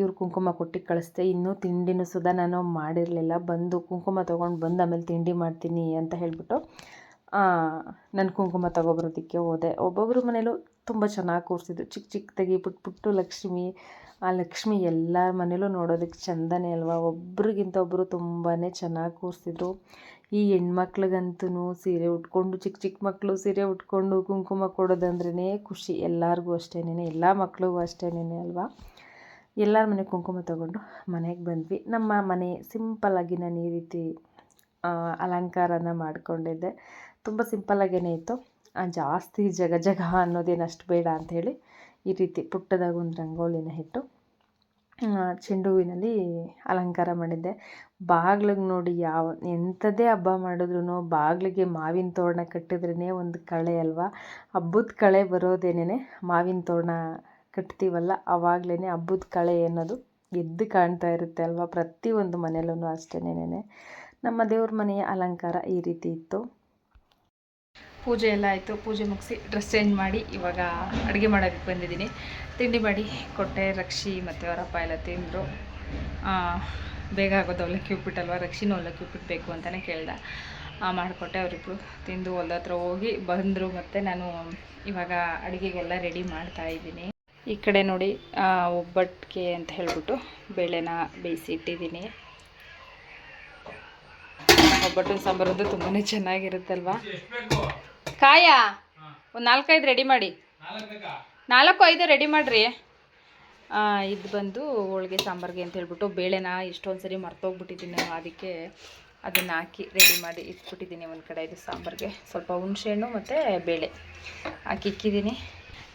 ಇವ್ರು ಕುಂಕುಮ ಕೊಟ್ಟು ಕಳಿಸ್ದೆ. ಇನ್ನೂ ತಿಂಡಿನೂ ಸುಧಾ ನಾನು ಮಾಡಿರಲಿಲ್ಲ. ಬಂದು ಕುಂಕುಮ ತೊಗೊಂಡು ಬಂದು ಆಮೇಲೆ ತಿಂಡಿ ಮಾಡ್ತೀನಿ ಅಂತ ಹೇಳಿಬಿಟ್ಟು ನಾನು ಕುಂಕುಮ ತಗೊಬರೋದಕ್ಕೆ ಹೋದೆ. ಒಬ್ಬೊಬ್ರ ಮನೆಯಲ್ಲೂ ತುಂಬ ಚೆನ್ನಾಗಿ ಕೂರಿಸಿದ್ರು ಚಿಕ್ಕ ಚಿಕ್ಕದಾಗಿ ಪುಟ್ಟ ಪುಟ್ಟು ಲಕ್ಷ್ಮಿ, ಆ ಲಕ್ಷ್ಮಿ ಎಲ್ಲರ ಮನೆಯಲ್ಲೂ ನೋಡೋದಕ್ಕೆ ಚಂದನೇ ಅಲ್ವಾ? ಒಬ್ರಿಗಿಂತ ಒಬ್ಬರು ತುಂಬಾ ಚೆನ್ನಾಗಿ ಕೂರಿಸಿದ್ರು. ಈ ಹೆಣ್ಮಕ್ಳಿಗಂತೂ ಸೀರೆ ಉಟ್ಕೊಂಡು ಚಿಕ್ಕ ಚಿಕ್ಕ ಮಕ್ಕಳು ಸೀರೆ ಉಟ್ಕೊಂಡು ಕುಂಕುಮ ಕೊಡೋದಂದ್ರೇ ಖುಷಿ. ಎಲ್ಲರಿಗೂ ಅಷ್ಟೇನೇ ಎಲ್ಲ ಮಕ್ಳಿಗೂ ಅಷ್ಟೇನೇ ಅಲ್ವಾ? ಎಲ್ಲರ ಮನೆ ಕುಂಕುಮ ತಗೊಂಡು ಮನೆಗೆ ಬಂದ್ವಿ. ನಮ್ಮ ಮನೆ ಸಿಂಪಲ್ಲಾಗಿ ನಾನು ಈ ರೀತಿ ಅಲಂಕಾರನ ಮಾಡಿಕೊಂಡಿದ್ದೆ. ತುಂಬ ಸಿಂಪಲ್ಲಾಗೇ ಇತ್ತು. ಜಾಸ್ತಿ ಜಗ ಜಗ ಅನ್ನೋದೇನು ಅಷ್ಟು ಬೇಡ ಅಂಥೇಳಿ ಈ ರೀತಿ ಪುಟ್ಟದಾಗ ಒಂದು ರಂಗೋಲಿನ ಇಟ್ಟು ಚೆಂಡು ಹೂವಿನಲ್ಲಿ ಅಲಂಕಾರ ಮಾಡಿದ್ದೆ. ಬಾಗ್ಲಿಗೆ ನೋಡಿ ಯಾವ, ಎಂಥದ್ದೇ ಹಬ್ಬ ಮಾಡಿದ್ರು ಬಾಗಿಲಿಗೆ ಮಾವಿನ ತೋರಣ ಕಟ್ಟಿದ್ರೇ ಒಂದು ಕಳೆ ಅಲ್ವಾ? ಹಬ್ಬದ ಕಳೆ ಬರೋದೇನೇ ಮಾವಿನ ತೋರಣ ಕಟ್ತೀವಲ್ಲ ಆವಾಗಲೇ ಹಬ್ಬದ ಕಳೆ ಅನ್ನೋದು ಎದ್ದು ಕಾಣ್ತಾ ಇರುತ್ತೆ ಅಲ್ವಾ? ಪ್ರತಿಯೊಂದು ಮನೆಯಲ್ಲೂ ಅಷ್ಟೇನೇನೆ ನಮ್ಮ ದೇವ್ರ ಮನೆಯ ಅಲಂಕಾರ ಈ ರೀತಿ ಇತ್ತು. ಪೂಜೆ ಎಲ್ಲ ಆಯಿತು. ಪೂಜೆ ಮುಗಿಸಿ ಡ್ರೆಸ್ ಚೇಂಜ್ ಮಾಡಿ ಇವಾಗ ಅಡುಗೆ ಮಾಡೋದಕ್ಕೆ ಬಂದಿದ್ದೀನಿ. ತಿಂಡಿ ಮಾಡಿ ಕೊಟ್ಟೆ ರಕ್ಷಿ ಮತ್ತು ಅವರಪ್ಪ ಎಲ್ಲ ತಿಂದರು. ಬೇಗ ಆಗೋದು ಅವಲಕ್ಕಿ ಉಪ್ಪಿಟ್ಟಲ್ವ? ರಕ್ಷಿನೂ ಅವಲಕ್ಕಿ ಉಪ್ಪಿಟ್ಟು ಬೇಕು ಅಂತಲೇ ಕೇಳ್ದೆ. ಮಾಡಿಕೊಟ್ಟೆ ಅವರಿಬ್ಬರು ತಿಂದು ಹೊಲ್ದ ಹತ್ರ ಹೋಗಿ ಬಂದರು ಮತ್ತು ನಾನು ಇವಾಗ ಅಡುಗೆಗೆಲ್ಲ ರೆಡಿ ಮಾಡ್ತಾ ಇದ್ದೀನಿ. ಈ ಕಡೆ ನೋಡಿ ಒಬ್ಬಟ್ಟಿಗೆ ಅಂತ ಹೇಳ್ಬಿಟ್ಟು ಬೇಳೆನ ಬೇಯಿಸಿ ಇಟ್ಟಿದ್ದೀನಿ. ಒಬ್ಬಟ್ಟಿನ ಸಾಂಬಾರದ್ದು ತುಂಬಾ ಚೆನ್ನಾಗಿರುತ್ತಲ್ವಾ? ಕಾಯ ಒಂದು ನಾಲ್ಕೈದು ರೆಡಿ ಮಾಡಿ. ನಾಲ್ಕು ಐದು ರೆಡಿ ಮಾಡಿರಿ. ಇದು ಬಂದು ಹೋಳಿಗೆ ಸಾಂಬಾರಿಗೆ ಅಂತ ಹೇಳ್ಬಿಟ್ಟು ಬೇಳೆನ ಎಷ್ಟೊಂದು ಸರಿ ಮರ್ತೋಗ್ಬಿಟ್ಟಿದ್ದೀನಿ. ಅದಕ್ಕೆ ಅದನ್ನು ಹಾಕಿ ರೆಡಿ ಮಾಡಿ ಇಟ್ಬಿಟ್ಟಿದ್ದೀನಿ ಒಂದು ಕಡೆ ಇದು ಸಾಂಬಾರಿಗೆ. ಸ್ವಲ್ಪ ಹುಣಸೆಹಣ್ಣು ಮತ್ತು ಬೇಳೆ ಹಾಕಿ ಇಕ್ಕಿದ್ದೀನಿ.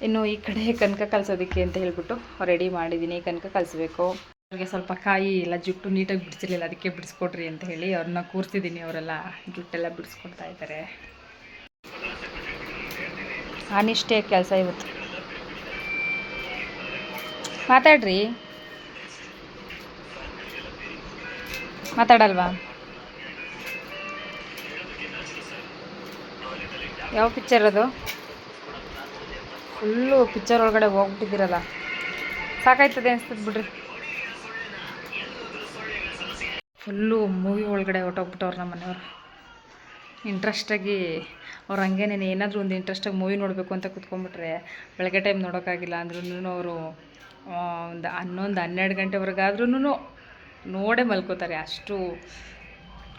ಇನ್ನು ಈ ಕಡೆ ಕನಕ ಕಲಸೋದಕ್ಕೆ ಅಂತ ಹೇಳ್ಬಿಟ್ಟು ರೆಡಿ ಮಾಡಿದ್ದೀನಿ. ಕನಕ ಕಲಿಸ್ಬೇಕು. ಅವ್ರಿಗೆ ಸ್ವಲ್ಪ ಕಾಯಿ ಎಲ್ಲ ಜುಟ್ಟು ನೀಟಾಗಿ ಬಿಡಿಸಿರ್ಲಿಲ್ಲ ಅದಕ್ಕೆ ಬಿಡಿಸ್ಕೊಡ್ರಿ ಅಂತ ಹೇಳಿ ಅವ್ರನ್ನ ಕೂರ್ತಿದ್ದೀನಿ ಅವರೆಲ್ಲ. ಜುಟ್ಟೆಲ್ಲ ಬಿಡಿಸ್ಕೊಡ್ತಾ ಇದ್ದಾರೆ. ಅನಿಷ್ಟೇ ಕೆಲಸ ಇವತ್ತು. ಮಾತಾಡ್ರಿ. ಮಾತಾಡಲ್ವಾ? ಯಾವ ಪಿಕ್ಚರ್ ಅದು? ಫುಲ್ಲು ಪಿಕ್ಚರ್ ಒಳಗಡೆ ಹೋಗ್ಬಿಟ್ಟಿದ್ದೀರಲ್ಲ. ಸಾಕಾಯ್ತದೆ ಅನಿಸ್ತದೆ ಬಿಡ್ರಿ. ಫುಲ್ಲು ಮೂವಿ ಒಳಗಡೆ ಹೊಟ್ಟೋಗ್ಬಿಟ್ಟವ್ರು ನಮ್ಮ ಮನೆಯವರು ಇಂಟ್ರೆಸ್ಟಾಗಿ ಅವ್ರು ಹಂಗೇನೆ ಏನಾದರೂ ಒಂದು ಇಂಟ್ರೆಸ್ಟಾಗಿ ಮೂವಿ ನೋಡಬೇಕು ಅಂತ ಕೂತ್ಕೊಂಬಿಟ್ರೆ ಬೆಳಗ್ಗೆ ಟೈಮ್ ನೋಡೋಕ್ಕಾಗಿಲ್ಲ ಅಂದ್ರೂ ಅವರು ಒಂದು ಹನ್ನೊಂದು ಹನ್ನೆರಡು ಗಂಟೆವರೆಗಾದ್ರೂ ನೋಡೇ ಮಲ್ಕೋತಾರೆ ಅಷ್ಟು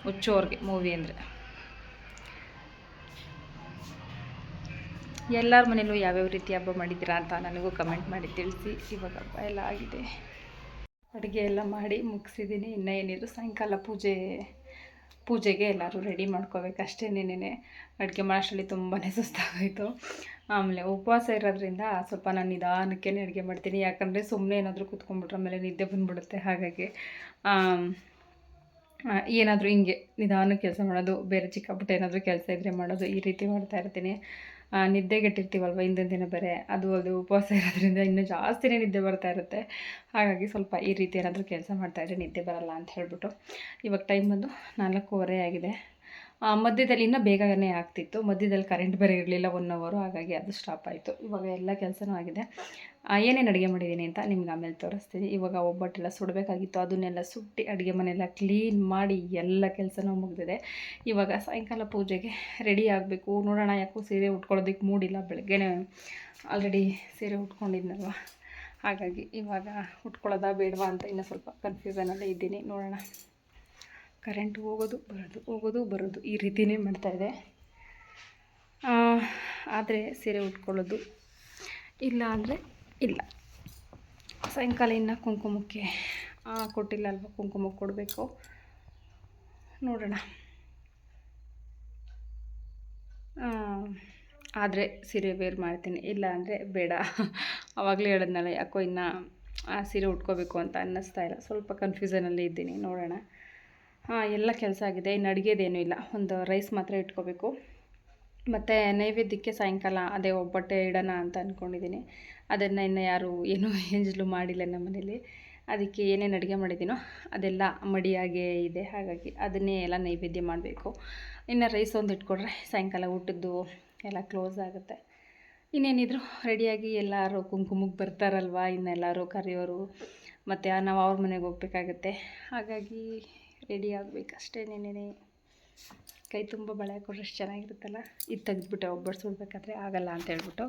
ಹುಚ್ಚು ಅವ್ರಿಗೆ ಮೂವಿ ಅಂದರೆ. ಎಲ್ಲರ ಮನೇಲೂ ಯಾವ್ಯಾವ ರೀತಿ ಹಬ್ಬ ಮಾಡಿದ್ದೀರಾ ಅಂತ ನನಗೂ ಕಮೆಂಟ್ ಮಾಡಿ ತಿಳಿಸಿ. ಇವಾಗ ಹಬ್ಬ ಎಲ್ಲ ಆಗಿದೆ. ಅಡುಗೆ ಎಲ್ಲ ಮಾಡಿ ಮುಗಿಸಿದ್ದೀನಿ. ಇನ್ನೂ ಏನಿದ್ರು ಸಾಯಂಕಾಲ ಪೂಜೆ ಪೂಜೆಗೆ ಎಲ್ಲರೂ ರೆಡಿ ಮಾಡ್ಕೋಬೇಕಷ್ಟೇ ನೆನೆ ಅಡುಗೆ ಮಾಡೋಷ್ಟರಲ್ಲಿ ತುಂಬಾ ಸುಸ್ತಾಗೋಯಿತು. ಆಮೇಲೆ ಉಪವಾಸ ಇರೋದ್ರಿಂದ ಸ್ವಲ್ಪ ನಾನು ನಿಧಾನಕ್ಕೆ ಅಡುಗೆ ಮಾಡ್ತೀನಿ. ಯಾಕಂದರೆ ಸುಮ್ಮನೆ ಏನಾದರೂ ಕೂತ್ಕೊಂಡ್ಬಿಟ್ರೆ ಆಮೇಲೆ ನಿದ್ದೆ ಬಂದುಬಿಡುತ್ತೆ ಹಾಗಾಗಿ. ಏನಾದರೂ ಹಿಂಗೆ ನಿಧಾನ ಕೆಲಸ ಮಾಡೋದು, ಬೇರೆ ಚಿಕ್ಕಪುಟ್ಟ ಏನಾದರೂ ಕೆಲಸ ಇದ್ದರೆ ಮಾಡೋದು ಈ ರೀತಿ ಮಾಡ್ತಾ ಇರ್ತೀನಿ. ನಿದ್ದೆಗೆಟ್ಟಿರ್ತೀವಲ್ವ ಹಿಂದಿನ ದಿನ ಬೇರೆ? ಅದು ಅದು ಉಪವಾಸ ಇರೋದ್ರಿಂದ ಇನ್ನೂ ಜಾಸ್ತಿನೇ ನಿದ್ದೆ ಬರ್ತಾ ಇರುತ್ತೆ. ಹಾಗಾಗಿ ಸ್ವಲ್ಪ ಈ ರೀತಿ ಏನಾದರೂ ಕೆಲಸ ಮಾಡ್ತಾಯಿದ್ರೆ ನಿದ್ದೆ ಬರಲ್ಲ ಅಂತ ಹೇಳಿಬಿಟ್ಟು ಇವಾಗ ಟೈಮ್ ಬಂದು ನಾಲ್ಕೂವರೆ ಆಗಿದೆ. ಮಧ್ಯದಲ್ಲಿ ಇನ್ನೂ ಬೇಗನೆ ಆಗ್ತಿತ್ತು. ಮಧ್ಯದಲ್ಲಿ ಕರೆಂಟ್ ಬೇರೆ ಇರಲಿಲ್ಲ ಒನ್ ಅವರು ಹಾಗಾಗಿ ಅದು ಸ್ಟಾಪ್ ಆಯಿತು. ಇವಾಗ ಎಲ್ಲ ಕೆಲಸನೂ ಆಗಿದೆ. ಏನೇನು ಅಡುಗೆ ಮಾಡಿದ್ದೀನಿ ಅಂತ ನಿಮ್ಗೆ ಆಮೇಲೆ ತೋರಿಸ್ತೀನಿ. ಇವಾಗ ಒಬ್ಬಟ್ಟೆಲ್ಲ ಸುಡಬೇಕಾಗಿತ್ತು. ಅದನ್ನೆಲ್ಲ ಸುಟ್ಟಿ ಅಡುಗೆ ಮನೆಯೆಲ್ಲ ಕ್ಲೀನ್ ಮಾಡಿ ಎಲ್ಲ ಕೆಲಸನೂ ಮುಗಿದಿದೆ. ಇವಾಗ ಸಾಯಂಕಾಲ ಪೂಜೆಗೆ ರೆಡಿ ಆಗಬೇಕು. ನೋಡೋಣ ಯಾಕೋ ಸೀರೆ ಉಟ್ಕೊಳ್ಳೋದಕ್ಕೆ ಮೂಡಿಲ್ಲ. ಬೆಳಗ್ಗೆನೇ ಆಲ್ರೆಡಿ ಸೀರೆ ಉಟ್ಕೊಂಡಿದ್ನಲ್ವ? ಹಾಗಾಗಿ ಇವಾಗ ಉಟ್ಕೊಳ್ಳೋದಾ ಬೇಡವಾ ಅಂತ ಇನ್ನೂ ಸ್ವಲ್ಪ ಕನ್ಫ್ಯೂಸನಲ್ಲೇ ಇದ್ದೀನಿ. ನೋಡೋಣ. ಕರೆಂಟ್ ಹೋಗೋದು, ಬರೋದು ಹೋಗೋದು, ಬರೋದು ಈ ರೀತಿನೇ ಮಾಡ್ತಾಯಿದೆ ಆದರೆ ಸೀರೆ ಉಟ್ಕೊಳ್ಳೋದು ಇಲ್ಲ ಅಂದರೆ ಇಲ್ಲ. ಸಾಯಂಕಾಲ ಇನ್ನು ಕುಂಕುಮಕ್ಕೆ ಕೊಟ್ಟಿಲ್ಲ ಅಲ್ವಾ ಕುಂಕುಮಕ್ಕೆ ಕೊಡಬೇಕು. ನೋಡೋಣ. ಆದರೆ ಸೀರೆ ವೇರ್ ಮಾಡ್ತೀನಿ. ಇಲ್ಲ ಅಂದರೆ ಬೇಡ. ಆವಾಗಲೇ ಹೇಳಿದ್ನಲ್ಲ, ಯಾಕೋ ಇನ್ನು, ಆ, ಸೀರೆ ಉಟ್ಕೋಬೇಕು ಅಂತ ಅನ್ನಿಸ್ತಾ ಇಲ್ಲ. ಸ್ವಲ್ಪ ಕನ್ಫ್ಯೂಸನಲ್ಲಿ ಇದ್ದೀನಿ. ನೋಡೋಣ. ಹಾಂ, ಎಲ್ಲ ಕೆಲಸ ಆಗಿದೆ. ಇನ್ನು ಅಡುಗೆದೇನು ಇಲ್ಲ. ಒಂದು ರೈಸ್ ಮಾತ್ರ ಇಟ್ಕೋಬೇಕು. ಮತ್ತು ನೈವೇದ್ಯಕ್ಕೆ ಸಾಯಂಕಾಲ ಅದೇ ಒಬ್ಬಟ್ಟೆ ಇಡೋಣ ಅಂತ ಅಂದ್ಕೊಂಡಿದ್ದೀನಿ ಅದನ್ನು ಇನ್ನು ಯಾರು ಏನೂ ಎಂಜಲು ಮಾಡಿಲ್ಲ ನಮ್ಮ ಮನೇಲಿ. ಅದಕ್ಕೆ ಏನೇನು ಅಡುಗೆ ಮಾಡಿದ್ದೀನೋ ಅದೆಲ್ಲ ಮಡಿಯಾಗೇ ಇದೆ. ಹಾಗಾಗಿ ಅದನ್ನೇ ಎಲ್ಲ ನೈವೇದ್ಯ ಮಾಡಬೇಕು. ಇನ್ನು ರೈಸ್ ಒಂದು ಇಟ್ಕೊಂಡ್ರೆ ಸಾಯಂಕಾಲ ಊಟದ್ದು ಎಲ್ಲ ಕ್ಲೋಸ್ ಆಗುತ್ತೆ. ಇನ್ನೇನಿದ್ರು ರೆಡಿಯಾಗಿ ಎಲ್ಲರೂ ಕುಂಕುಮಕ್ಕೆ ಬರ್ತಾರಲ್ವ, ಇನ್ನೆಲ್ಲರೂ ಕರೆಯೋರು. ಮತ್ತು ನಾವು ಅವ್ರ ಮನೆಗೆ ಹೋಗ್ಬೇಕಾಗತ್ತೆ. ಹಾಗಾಗಿ ರೆಡಿ ಆಗಬೇಕಷ್ಟೇ ನೆನೆ ಕೈ ತುಂಬ ಬಳೆ ಹಾಕೊಂಡ್ರೆ ಎಷ್ಟು ಚೆನ್ನಾಗಿರುತ್ತಲ್ಲ? ಇದು ತೆಗೆದುಬಿಟ್ಟೆ ಒಬ್ಬರು ಸುಡ್ಬೇಕಾದ್ರೆ ಆಗಲ್ಲ ಅಂತ ಹೇಳ್ಬಿಟ್ಟು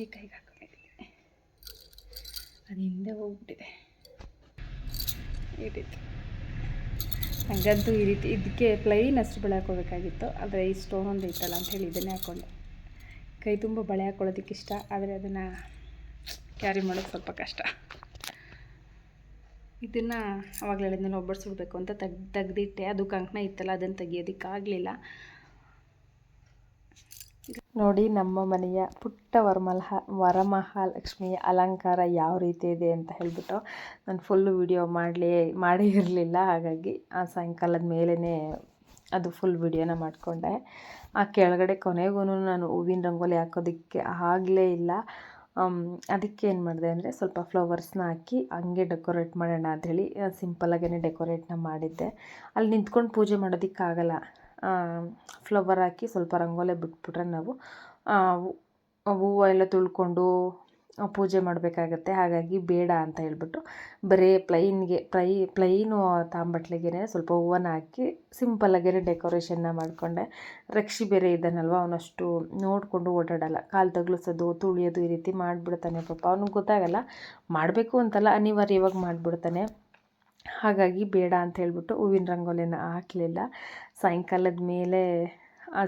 ಈ ಕೈಗೆ ಹಾಕೊಂಡಿದ್ದೀನಿ. ಅದು ಹಿಂದೆ ಹೋಗ್ಬಿಟ್ಟಿದೆ. ಈ ರೀತಿ ಹಾಗಂತೂ ಈ ರೀತಿ ಇದಕ್ಕೆ ಪ್ಲೈನ್ ಅಷ್ಟು ಬಳೆ ಹಾಕೋಬೇಕಾಗಿತ್ತು ಆದರೆ ಈ ಸ್ಟೋನ್ ಒಂದು ಇತ್ತಲ್ಲ ಅಂತ ಹೇಳಿ ಇದನ್ನೇ ಹಾಕ್ಕೊಂಡೆ. ಕೈ ತುಂಬ ಬಳೆ ಹಾಕ್ಕೊಳ್ಳೋದಕ್ಕೆ ಇಷ್ಟ ಆದರೆ ಅದನ್ನು ಕ್ಯಾರಿ ಮಾಡೋದು ಸ್ವಲ್ಪ ಕಷ್ಟ. ಇದನ್ನು ಅವಾಗಲೇ ಹೇಳಿದ್ನಲ್ಲ ಒಬ್ಬರು ಸುಡಬೇಕು ಅಂತ ತೆಗ್, ತೆಗ್ದಿಟ್ಟೆ. ಅದು ಕಂಕಣ ಇತ್ತಲ್ಲ ಅದನ್ನು ತೆಗಿಯೋದಕ್ಕಾಗಲಿಲ್ಲ ನೋಡಿ ನಮ್ಮ ಮನೆಯ ಪುಟ್ಟ ವರಮಲ್ಹ, ವರಮಹಾಲಕ್ಷ್ಮಿಯ ಅಲಂಕಾರ ಯಾವ ರೀತಿ ಇದೆ ಅಂತ ಹೇಳಿಬಿಟ್ಟು ನಾನು ಫುಲ್ಲು ವಿಡಿಯೋ ಮಾಡಲಿ, ಮಾಡೇ ಇರಲಿಲ್ಲ. ಹಾಗಾಗಿ ಆ ಸಾಯಂಕಾಲದ ಮೇಲೇ ಅದು ಫುಲ್ ವಿಡಿಯೋನ ಮಾಡಿಕೊಂಡೆ. ಆ ಕೆಳಗಡೆ ಕೊನೆಗೂ ನಾನು ಹೂವಿನ ರಂಗೋಲಿ ಹಾಕೋದಕ್ಕೆ ಆಗಲೇ ಇಲ್ಲ. ಅದಕ್ಕೆ ಏನು ಮಾಡಿದೆ ಅಂದರೆ ಸ್ವಲ್ಪ ಫ್ಲವರ್ಸ್ನ ಹಾಕಿ ಹಂಗೆ ಡೆಕೋರೇಟ್ ಮಾಡೋಣ ಅಂಥೇಳಿ ಸಿಂಪಲಾಗೇ ಡೆಕೋರೇಟ್ನ ಮಾಡಿದ್ದೆ. ಅಲ್ಲಿ ನಿಂತ್ಕೊಂಡು ಪೂಜೆ ಮಾಡೋದಕ್ಕಾಗಲ್ಲ. ಫ್ಲವರ್ ಹಾಕಿ ಸ್ವಲ್ಪ ರಂಗೋಲೆ ಬಿಟ್ಬಿಟ್ರೆ ನಾವು ಹೂವು ಎಲ್ಲ ತುಳ್ಕೊಂಡು ಪೂಜೆ ಮಾಡಬೇಕಾಗತ್ತೆ. ಹಾಗಾಗಿ ಬೇಡ ಅಂತ ಹೇಳಿಬಿಟ್ಟು ಬರೀ ಪ್ಲೈನ್ಗೆ ಪ್ಲೈ ಪ್ಲೈನು ತಾಂಬಟ್ಲಿಗೆ ಸ್ವಲ್ಪ ಹೂವನ್ನ ಹಾಕಿ ಸಿಂಪಲ್ಲಾಗೇ ಡೆಕೋರೇಷನ್ನ ಮಾಡಿಕೊಂಡೆ. ರಕ್ಷಿ ಬೇರೆ ಇದ್ದಾನಲ್ವ, ಅವನಷ್ಟು ನೋಡಿಕೊಂಡು ಓಡಾಡಲ್ಲ. ಕಾಲು ತಗ್ಲಿಸೋದು, ತುಳಿಯೋದು ಈ ರೀತಿ ಮಾಡಿಬಿಡ್ತಾನೆ ಪಾಪ. ಅವ್ನಿಗೆ ಗೊತ್ತಾಗಲ್ಲ, ಮಾಡಬೇಕು ಅಂತಲ್ಲ ಅನಿವಾರ್ಯವಾಗಿ ಮಾಡಿಬಿಡ್ತಾನೆ. ಹಾಗಾಗಿ ಬೇಡ ಅಂತ ಹೇಳಿಬಿಟ್ಟು ಹೂವಿನ ರಂಗೋಲಿನ ಹಾಕಲಿಲ್ಲ. ಸಾಯಂಕಾಲದ ಮೇಲೆ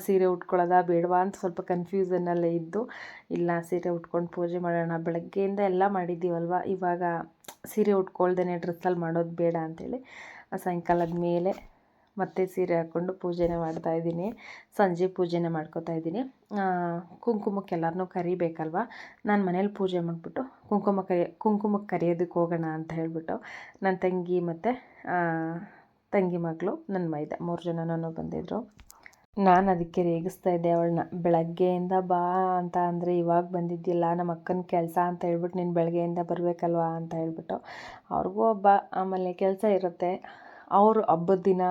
ಸೀರೆ ಉಟ್ಕೊಳ್ಳೋದಾ ಬೇಡವಾ ಅಂತ ಸ್ವಲ್ಪ ಕನ್ಫ್ಯೂಸನ್ನಲ್ಲೇ ಇದ್ದು, ಇಲ್ಲ ಸೀರೆ ಉಟ್ಕೊಂಡು ಪೂಜೆ ಮಾಡೋಣ, ಬೆಳಗ್ಗೆಯಿಂದ ಎಲ್ಲ ಮಾಡಿದ್ದೀವಲ್ವ? ಇವಾಗ ಸೀರೆ ಉಟ್ಕೊಳ್ದೇ ಡ್ರೆಸ್ಸಲ್ಲಿ ಮಾಡೋದು ಬೇಡ ಅಂಥೇಳಿ ಆ ಸಾಯಂಕಾಲದ ಮೇಲೆ ಮತ್ತೆ ಸೀರೆ ಹಾಕ್ಕೊಂಡು ಪೂಜೆನೇ ಮಾಡ್ತಾ ಇದ್ದೀನಿ. ಸಂಜೆ ಪೂಜೆನೇ ಮಾಡ್ಕೋತಾ ಇದ್ದೀನಿ. ಕುಂಕುಮಕ್ಕೆ ಎಲ್ಲರನ್ನೂ ಕರಿಬೇಕಲ್ವ? ನಾನು ಮನೇಲಿ ಪೂಜೆ ಮಾಡಿಬಿಟ್ಟು ಕುಂಕುಮ ಕರಿ, ಕುಂಕುಮಕ್ಕೆ ಕರೆಯೋದಕ್ಕೆ ಹೋಗೋಣ ಅಂತ ಹೇಳಿಬಿಟ್ಟು ನನ್ನ ತಂಗಿ ಮತ್ತು ತಂಗಿ ಮಗಳು ನನ್ನ ಮೈದ ಮೂರು ಜನನೂ ಬಂದಿದ್ದರು ನಾನು ಅದಕ್ಕೆ ರೇಗಿಸ್ತಾ ಇದ್ದೆ ಅವಳನ್ನ. ಬೆಳಗ್ಗೆಯಿಂದ ಬಾ ಅಂತ ಅಂದರೆ ಇವಾಗ ಬಂದಿದ್ದಿಲ್ಲ. ನಮ್ಮ ಅಕ್ಕನ ಕೆಲಸ ಅಂತ ಹೇಳ್ಬಿಟ್ಟು ನೀನು ಬೆಳಗ್ಗೆಯಿಂದ ಬರಬೇಕಲ್ವಾ ಅಂತ ಹೇಳ್ಬಿಟ್ಟು ಅವ್ರಿಗೂ ಹಬ್ಬ ಆಮೇಲೆ ಕೆಲಸ ಇರುತ್ತೆ. ಅವರು ಹಬ್ಬದ ದಿನ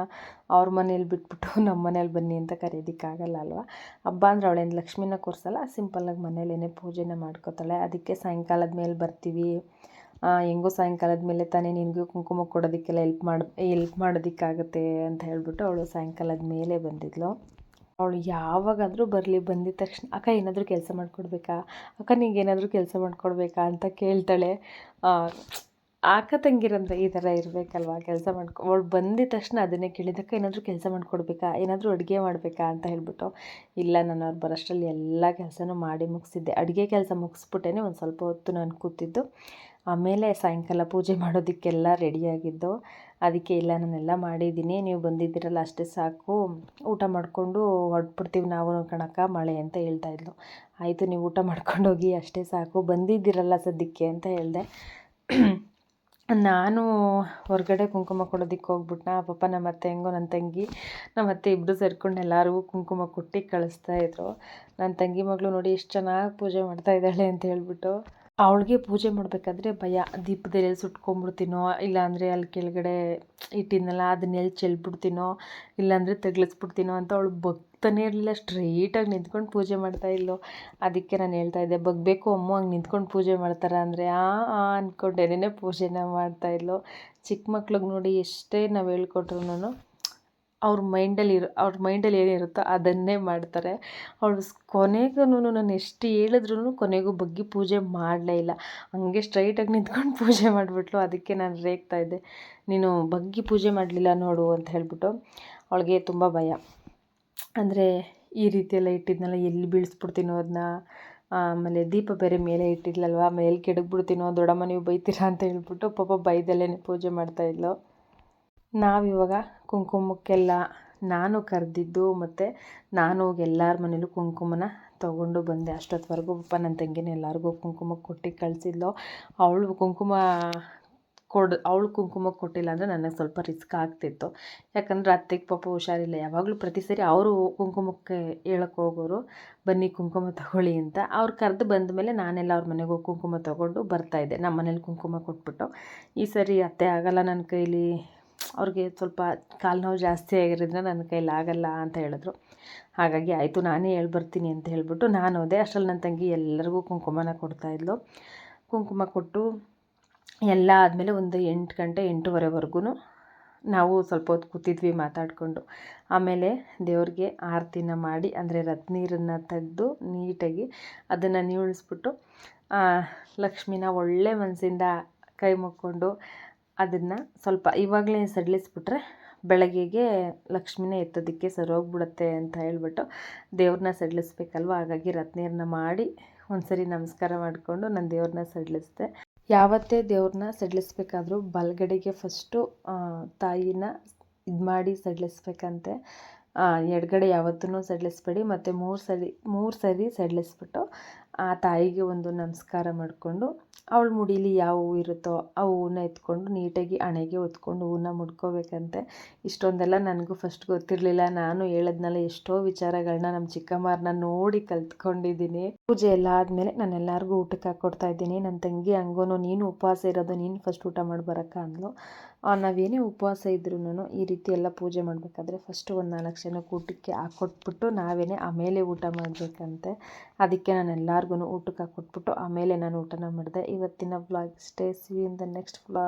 ಅವ್ರ ಮನೇಲಿ ಬಿಟ್ಬಿಟ್ಟು [LAUGHS] ನಮ್ಮ ಮನೇಲಿ ಬನ್ನಿ ಅಂತ ಕರೀದಿಕ್ಕಾಗಲ್ಲ ಅಲ್ವಾ? ಹಬ್ಬ ಅಂದರೆ ಅವಳೇನು ಲಕ್ಷ್ಮಿನ ಕೂರಿಸಲ್ಲ, ಸಿಂಪಲ್ಲಾಗಿ ಮನೇಲೇ ಪೂಜೆನ ಮಾಡ್ಕೋತಾಳೆ. ಅದಕ್ಕೆ ಸಾಯಂಕಾಲದ ಮೇಲೆ ಬರ್ತೀವಿ. ಹೆಂಗೋ ಸಾಯಂಕಾಲದ ಮೇಲೆ ತಾನೇ ನಿನಗೂ ಕುಂಕುಮ ಕೊಡೋದಕ್ಕೆಲ್ಲ ಹೆಲ್ಪ್ ಮಾಡಿ ಹೆಲ್ಪ್ ಮಾಡೋದಕ್ಕಾಗತ್ತೆ ಅಂತ ಹೇಳಿಬಿಟ್ಟು ಅವಳು ಸಾಯಂಕಾಲದ ಮೇಲೆ ಬಂದಿದ್ಲು. ಅವಳು ಯಾವಾಗಾದರೂ ಬರಲಿ, ಬಂದಿದ ತಕ್ಷಣ, ಅಕ್ಕ, ಏನಾದರೂ ಕೆಲಸ ಮಾಡಿಕೊಡ್ಬೇಕಾ? ಅಕ್ಕ ನಿಂಗೆ ಏನಾದರೂ ಕೆಲಸ ಮಾಡಿಕೊಡ್ಬೇಕಾ? ಅಂತ ಕೇಳ್ತಾಳೆ. ಅಕ್ಕ ತಂಗಿರಂದ್ರೆ ಈ ಥರ ಇರಬೇಕಲ್ವಾ ಕೆಲಸ ಮಾಡ್ಕೊ, ಅವಳು ಬಂದಿದ ತಕ್ಷಣ ಅದನ್ನೇ ಕೇಳಿದಕ್ಕ ಏನಾದರೂ ಕೆಲಸ ಮಾಡಿಕೊಡ್ಬೇಕಾ? ಏನಾದರೂ ಅಡುಗೆ ಮಾಡಬೇಕಾ? ಅಂತ ಹೇಳ್ಬಿಟ್ಟು, ಇಲ್ಲ ನಾನು ಅವ್ರು ಬರೋಷ್ಟರಲ್ಲಿ ಎಲ್ಲ ಕೆಲಸನೂ ಮಾಡಿ ಮುಗಿಸಿದ್ದೆ. ಅಡುಗೆ ಕೆಲಸ ಮುಗಿಸ್ಬಿಟ್ಟೇ ಒಂದು ಸ್ವಲ್ಪ ಹೊತ್ತು ನಾನು ಕೂತಿದ್ದು. ಆಮೇಲೆ ಸಾಯಂಕಾಲ ಪೂಜೆ [LAUGHS] ಮಾಡೋದಕ್ಕೆಲ್ಲ ರೆಡಿಯಾಗಿದ್ದು ಅದಕ್ಕೆ ಇಲ್ಲ, ನಾನೆಲ್ಲ ಮಾಡಿದ್ದೀನಿ. ನೀವು ಬಂದಿದ್ದೀರಲ್ಲ, ಅಷ್ಟೇ ಸಾಕು. ಊಟ ಮಾಡಿಕೊಂಡು ಹೊರಟ್ಬಿಡ್ತೀವಿ ನಾವು ಕಣಕ್ಕ, ಮಳೆ ಅಂತ ಹೇಳ್ತಾ ಇದ್ಲು. ಆಯಿತು, ನೀವು ಊಟ ಮಾಡ್ಕೊಂಡೋಗಿ ಅಷ್ಟೇ ಸಾಕು. ಬಂದಿದ್ದೀರಲ್ಲ ಸದ್ಯಕ್ಕೆ ಅಂತ ಹೇಳಿದೆ. [CLEARS THROAT] ನಾನು ಹೊರಗಡೆ ಕುಂಕುಮ ಕೊಡೋದಕ್ಕೆ ಹೋಗ್ಬಿಟ್ನಾ? ಪಾಪ ನಮ್ಮ ಅತ್ತೆ ಹೆಂಗೋ, ನನ್ನ ತಂಗಿ, ನಮ್ಮ ಅತ್ತೆ ಇಬ್ಬರು ಸೇರ್ಕೊಂಡು ಎಲ್ಲರಿಗೂ ಕುಂಕುಮ ಕೊಟ್ಟು ಕಳಿಸ್ತಾಯಿದ್ರು ನನ್ನ ತಂಗಿ ಮಗಳು ನೋಡಿ, ಎಷ್ಟು ಚೆನ್ನಾಗಿ ಪೂಜೆ ಮಾಡ್ತಾ ಇದ್ದಾಳೆ ಅಂತ ಹೇಳ್ಬಿಟ್ಟು ಅವಳಿಗೆ ಪೂಜೆ ಮಾಡಬೇಕಾದ್ರೆ ಭಯ. ದೀಪದಲ್ಲಿ ಸುಟ್ಕೊಂಡ್ಬಿಡ್ತೀನೋ, ಇಲ್ಲಾಂದರೆ ಅಲ್ಲಿ ಕೆಳಗಡೆ ಇಟ್ಟಿದ್ನಲ್ಲ, ಅದನ್ನ ಎಲ್ಲಿ ಚೆಲ್ಬಿಡ್ತೀನೋ, ಇಲ್ಲಾಂದರೆ ತಗ್ಲಿಸ್ಬಿಡ್ತೀನೋ ಅಂತ ಅವಳು ಬಗ್ತಾನೇ ಇರಲಿಲ್ಲ. ಸ್ಟ್ರೈಟಾಗಿ ನಿಂತ್ಕೊಂಡು ಪೂಜೆ ಮಾಡ್ತಾ ಇಲ್ಲೋ ಅದಕ್ಕೆ ನಾನು ಹೇಳ್ತಾ ಇದ್ದೆ ಬಗ್ಬೇಕು ಅಮ್ಮ, ಹಂಗೆ ನಿಂತ್ಕೊಂಡು ಪೂಜೆ ಮಾಡ್ತಾರೆ? ಅಂದರೆ, ಆ ಆ ಅಂದ್ಕೊಂಡೇನೇ ಪೂಜೆನ ಮಾಡ್ತಾಯಿದ್ಲು ಚಿಕ್ಕ ಮಕ್ಳಿಗೆ ನೋಡಿ ಎಷ್ಟೇ ನಾವು ಹೇಳ್ಕೊಟ್ರು ಅವ್ರ ಮೈಂಡಲ್ಲಿ ಇರೋ, ಅವ್ರ ಮೈಂಡಲ್ಲಿ ಏನಿರುತ್ತೋ ಅದನ್ನೇ ಮಾಡ್ತಾರೆ. ಅವ್ಳು ಕೊನೆಗೂ ನಾನು ಎಷ್ಟು ಹೇಳಿದ್ರೂ ಕೊನೆಗೂ ಬಗ್ಗಿ ಪೂಜೆ ಮಾಡಲೇ ಇಲ್ಲ. ಹಂಗೆ ಸ್ಟ್ರೈಟಾಗಿ ನಿಂತ್ಕೊಂಡು ಪೂಜೆ ಮಾಡಿಬಿಟ್ಲು. ಅದಕ್ಕೆ ನಾನು ರೇಗ್ತಾ ಇದ್ದೆ. ನೀನು ಬಗ್ಗಿ ಪೂಜೆ ಮಾಡಲಿಲ್ಲ ನೋಡು ಅಂತ ಹೇಳಿಬಿಟ್ಟು ಅವಳಿಗೆ ತುಂಬ ಭಯ. ಅಂದರೆ ಈ ರೀತಿಯೆಲ್ಲ ಇಟ್ಟಿದ್ನಲ್ಲ, ಎಲ್ಲಿ ಬೀಳಿಸ್ಬಿಡ್ತೀನೋ ಅದನ್ನ ಆಮೇಲೆ ದೀಪ ಬೇರೆ ಮೇಲೆ ಇಟ್ಟಿದ್ಲಲ್ವ ಎಲ್ಲಿ ಕೆಡಗ್ಬಿಡ್ತೀನೋ, ದೊಡ್ಡಮ್ಮ, ನೀವು ಬೈತೀರಾ? ಅಂತ ಹೇಳ್ಬಿಟ್ಟು ಪಾಪ ಬೈದಲ್ಲೇ ಪೂಜೆ ಮಾಡ್ತಾಯಿದ್ಲು ನಾವಿವಾಗ ಕುಂಕುಮಕ್ಕೆಲ್ಲ ನಾನು ಕರೆದಿದ್ದು ಮತ್ತು ನಾನು ಎಲ್ಲರ ಮನೇಲೂ ಕುಂಕುಮನ ತೊಗೊಂಡು ಬಂದೆ. ಅಷ್ಟೊತ್ವರೆಗೂ ಪಾಪ ನನ್ನ ತಂಗಿನ ಎಲ್ಲರಿಗೂ ಕುಂಕುಮ ಕೊಟ್ಟು ಕಳಿಸಿದ್ಲು. ಅವಳು ಕುಂಕುಮ ಕೊಡು, ಅವಳು ಕುಂಕುಮ ಕೊಟ್ಟಿಲ್ಲ ಅಂದರೆ ನನಗೆ ಸ್ವಲ್ಪ ರಿಸ್ಕ್ ಆಗ್ತಿತ್ತು. ಯಾಕಂದರೆ ಅತ್ತೆಗೆ ಪಾಪ ಹುಷಾರಿಲ್ಲ. ಯಾವಾಗಲೂ ಪ್ರತಿ ಸರಿ ಅವರು ಕುಂಕುಮಕ್ಕೆ ಹೇಳಕ್ಕೆ ಹೋಗೋರು, ಬನ್ನಿ ಕುಂಕುಮ ತಗೊಳ್ಳಿ ಅಂತ. ಅವ್ರು ಕರೆದು ಬಂದ ಮೇಲೆ ನಾನೆಲ್ಲ ಅವ್ರ ಮನೆಗೆ ಹೋಗಿ ಕುಂಕುಮ ತೊಗೊಂಡು ಬರ್ತಾಯಿದ್ದೆ ನಮ್ಮ ಮನೇಲಿ ಕುಂಕುಮ ಕೊಟ್ಬಿಟ್ಟು. ಈ ಸರಿ ಅತ್ತೆ ಆಗಲ್ಲ ನನ್ನ ಕೈಲಿ. ಅವ್ರಿಗೆ ಸ್ವಲ್ಪ ಕಾಲು ನೋವು ಜಾಸ್ತಿ ಆಗಿರೋದ್ರಿಂದ ನನ್ನ ಕೈಲಿ ಆಗಲ್ಲ ಅಂತ ಹೇಳಿದ್ರು. ಹಾಗಾಗಿ ಆಯಿತು, ನಾನೇ ಹೇಳಿ ಬರ್ತೀನಿ ಅಂತ ಹೇಳಿಬಿಟ್ಟು ನಾನು ಹೋದೆ. ಅಷ್ಟರಲ್ಲಿ ನನ್ನ ತಂಗಿ ಎಲ್ಲರಿಗೂ ಕುಂಕುಮನ ಕೊಡ್ತಾಯಿದ್ಲು ಕುಂಕುಮ ಕೊಟ್ಟು ಎಲ್ಲ ಆದಮೇಲೆ ಒಂದು ಎಂಟು ಗಂಟೆ ಎಂಟೂವರೆವರೆಗೂ ನಾವು ಸ್ವಲ್ಪ ಹೊತ್ತು ಕೂತಿದ್ವಿ, ಮಾತಾಡಿಕೊಂಡು. ಆಮೇಲೆ ದೇವ್ರಿಗೆ ಆರತಿನ ಮಾಡಿ, ಅಂದರೆ ರತ್ನೀರನ್ನು ತೆಗೆದು ನೀಟಾಗಿ ಅದನ್ನು ನೀಳಿಸ್ಬಿಟ್ಟು ಲಕ್ಷ್ಮಿನ ಒಳ್ಳೆ ಮನಸ್ಸಿಂದ ಕೈ ಮುಕ್ಕೊಂಡು ಅದನ್ನು ಸ್ವಲ್ಪ ಇವಾಗಲೇ ಸಡಿಲಿಸ್ಬಿಟ್ರೆ ಬೆಳಗ್ಗೆಗೆ ಲಕ್ಷ್ಮಿನೇ ಎತ್ತೋದಕ್ಕೆ ಸರೋಗ್ಬಿಡುತ್ತೆ ಅಂತ ಹೇಳ್ಬಿಟ್ಟು ದೇವ್ರನ್ನ ಸಡಿಲಿಸ್ಬೇಕಲ್ವ? ಹಾಗಾಗಿ ರತ್ನೀರನ್ನ ಮಾಡಿ ಒಂದ್ಸರಿ ನಮಸ್ಕಾರ ಮಾಡಿಕೊಂಡು ನಾನು ದೇವ್ರನ್ನ ಸಡಿಲಿಸ್ದೆ. ಯಾವತ್ತೇ ದೇವ್ರನ್ನ ಸಡಿಲಿಸ್ಬೇಕಾದ್ರೂ ಬಲಗಡೆಗೆ ಫಸ್ಟು ತಾಯಿನ ಇದು ಮಾಡಿ ಸಡಿಲಿಸ್ಬೇಕಂತೆ. ಎಡಗಡೆ ಯಾವತ್ತೂ ಸಡಿಲಿಸ್ಬೇಡಿ, ಮತ್ತು ಮೂರು ಸರಿ ಮೂರು ಸರಿ ಸಡಿಲಿಸ್ಬಿಟ್ಟು ಆ ತಾಯಿಗೆ ಒಂದು ನಮಸ್ಕಾರ ಮಾಡಿಕೊಂಡು ಅವಳ ಮುಡೀಲಿ ಯಾವ ಹೂವು ಇರುತ್ತೋ ಆ ಹೂವನ್ನ ಎತ್ಕೊಂಡು ನೀಟಾಗಿ ಹಣೆಗೆ ಹೊತ್ಕೊಂಡು ಹೂವನ್ನ ಮುಡ್ಕೋಬೇಕಂತೆ. ಇಷ್ಟೊಂದೆಲ್ಲ ನನಗೂ ಫಸ್ಟ್ ಗೊತ್ತಿರಲಿಲ್ಲ. ನಾನು ಹೇಳದ್ನೆಲ್ಲ ಎಷ್ಟೋ ವಿಚಾರಗಳನ್ನ ನಮ್ಮ ಚಿಕ್ಕಮ್ಮರನ್ನ ನೋಡಿ ಕಲ್ತ್ಕೊಂಡಿದ್ದೀನಿ. ಪೂಜೆ ಎಲ್ಲ ಆದಮೇಲೆ ನಾನು ಎಲ್ಲರಿಗೂ ಊಟಕ್ಕೆ ಹಾಕ್ಕೊಡ್ತಾ ಇದ್ದೀನಿ. ನನ್ನ ತಂಗಿ ಹಂಗೂ ನೀನು ಉಪವಾಸ ಇರೋದು, ನೀನು ಫಸ್ಟ್ ಊಟ ಮಾಡಿ ಬರೋಕ್ಕ ಅಂದ್ಲು. ನಾವೇನೇ ಉಪವಾಸ ಇದ್ರೂ ಈ ರೀತಿ ಎಲ್ಲ ಪೂಜೆ ಮಾಡಬೇಕಾದ್ರೆ ಫಸ್ಟು ಒಂದು ನಾಲ್ಕು ಜನಕ್ಕೆ ಊಟಕ್ಕೆ ಹಾಕ್ಕೊಟ್ಬಿಟ್ಟು ನಾವೇನೇ ಆಮೇಲೆ ಊಟ ಮಾಡಬೇಕಂತೆ. ಅದಕ್ಕೆ ನಾನು ಎಲ್ಲರಿಗೂ ಊಟಕ್ಕೆ ಕೊಟ್ಬಿಟ್ಟು ಆಮೇಲೆ ನಾನು ಊಟನ ಮಾಡಿದೆ. ಇವತ್ತಿನ vlog stay see in the next vlog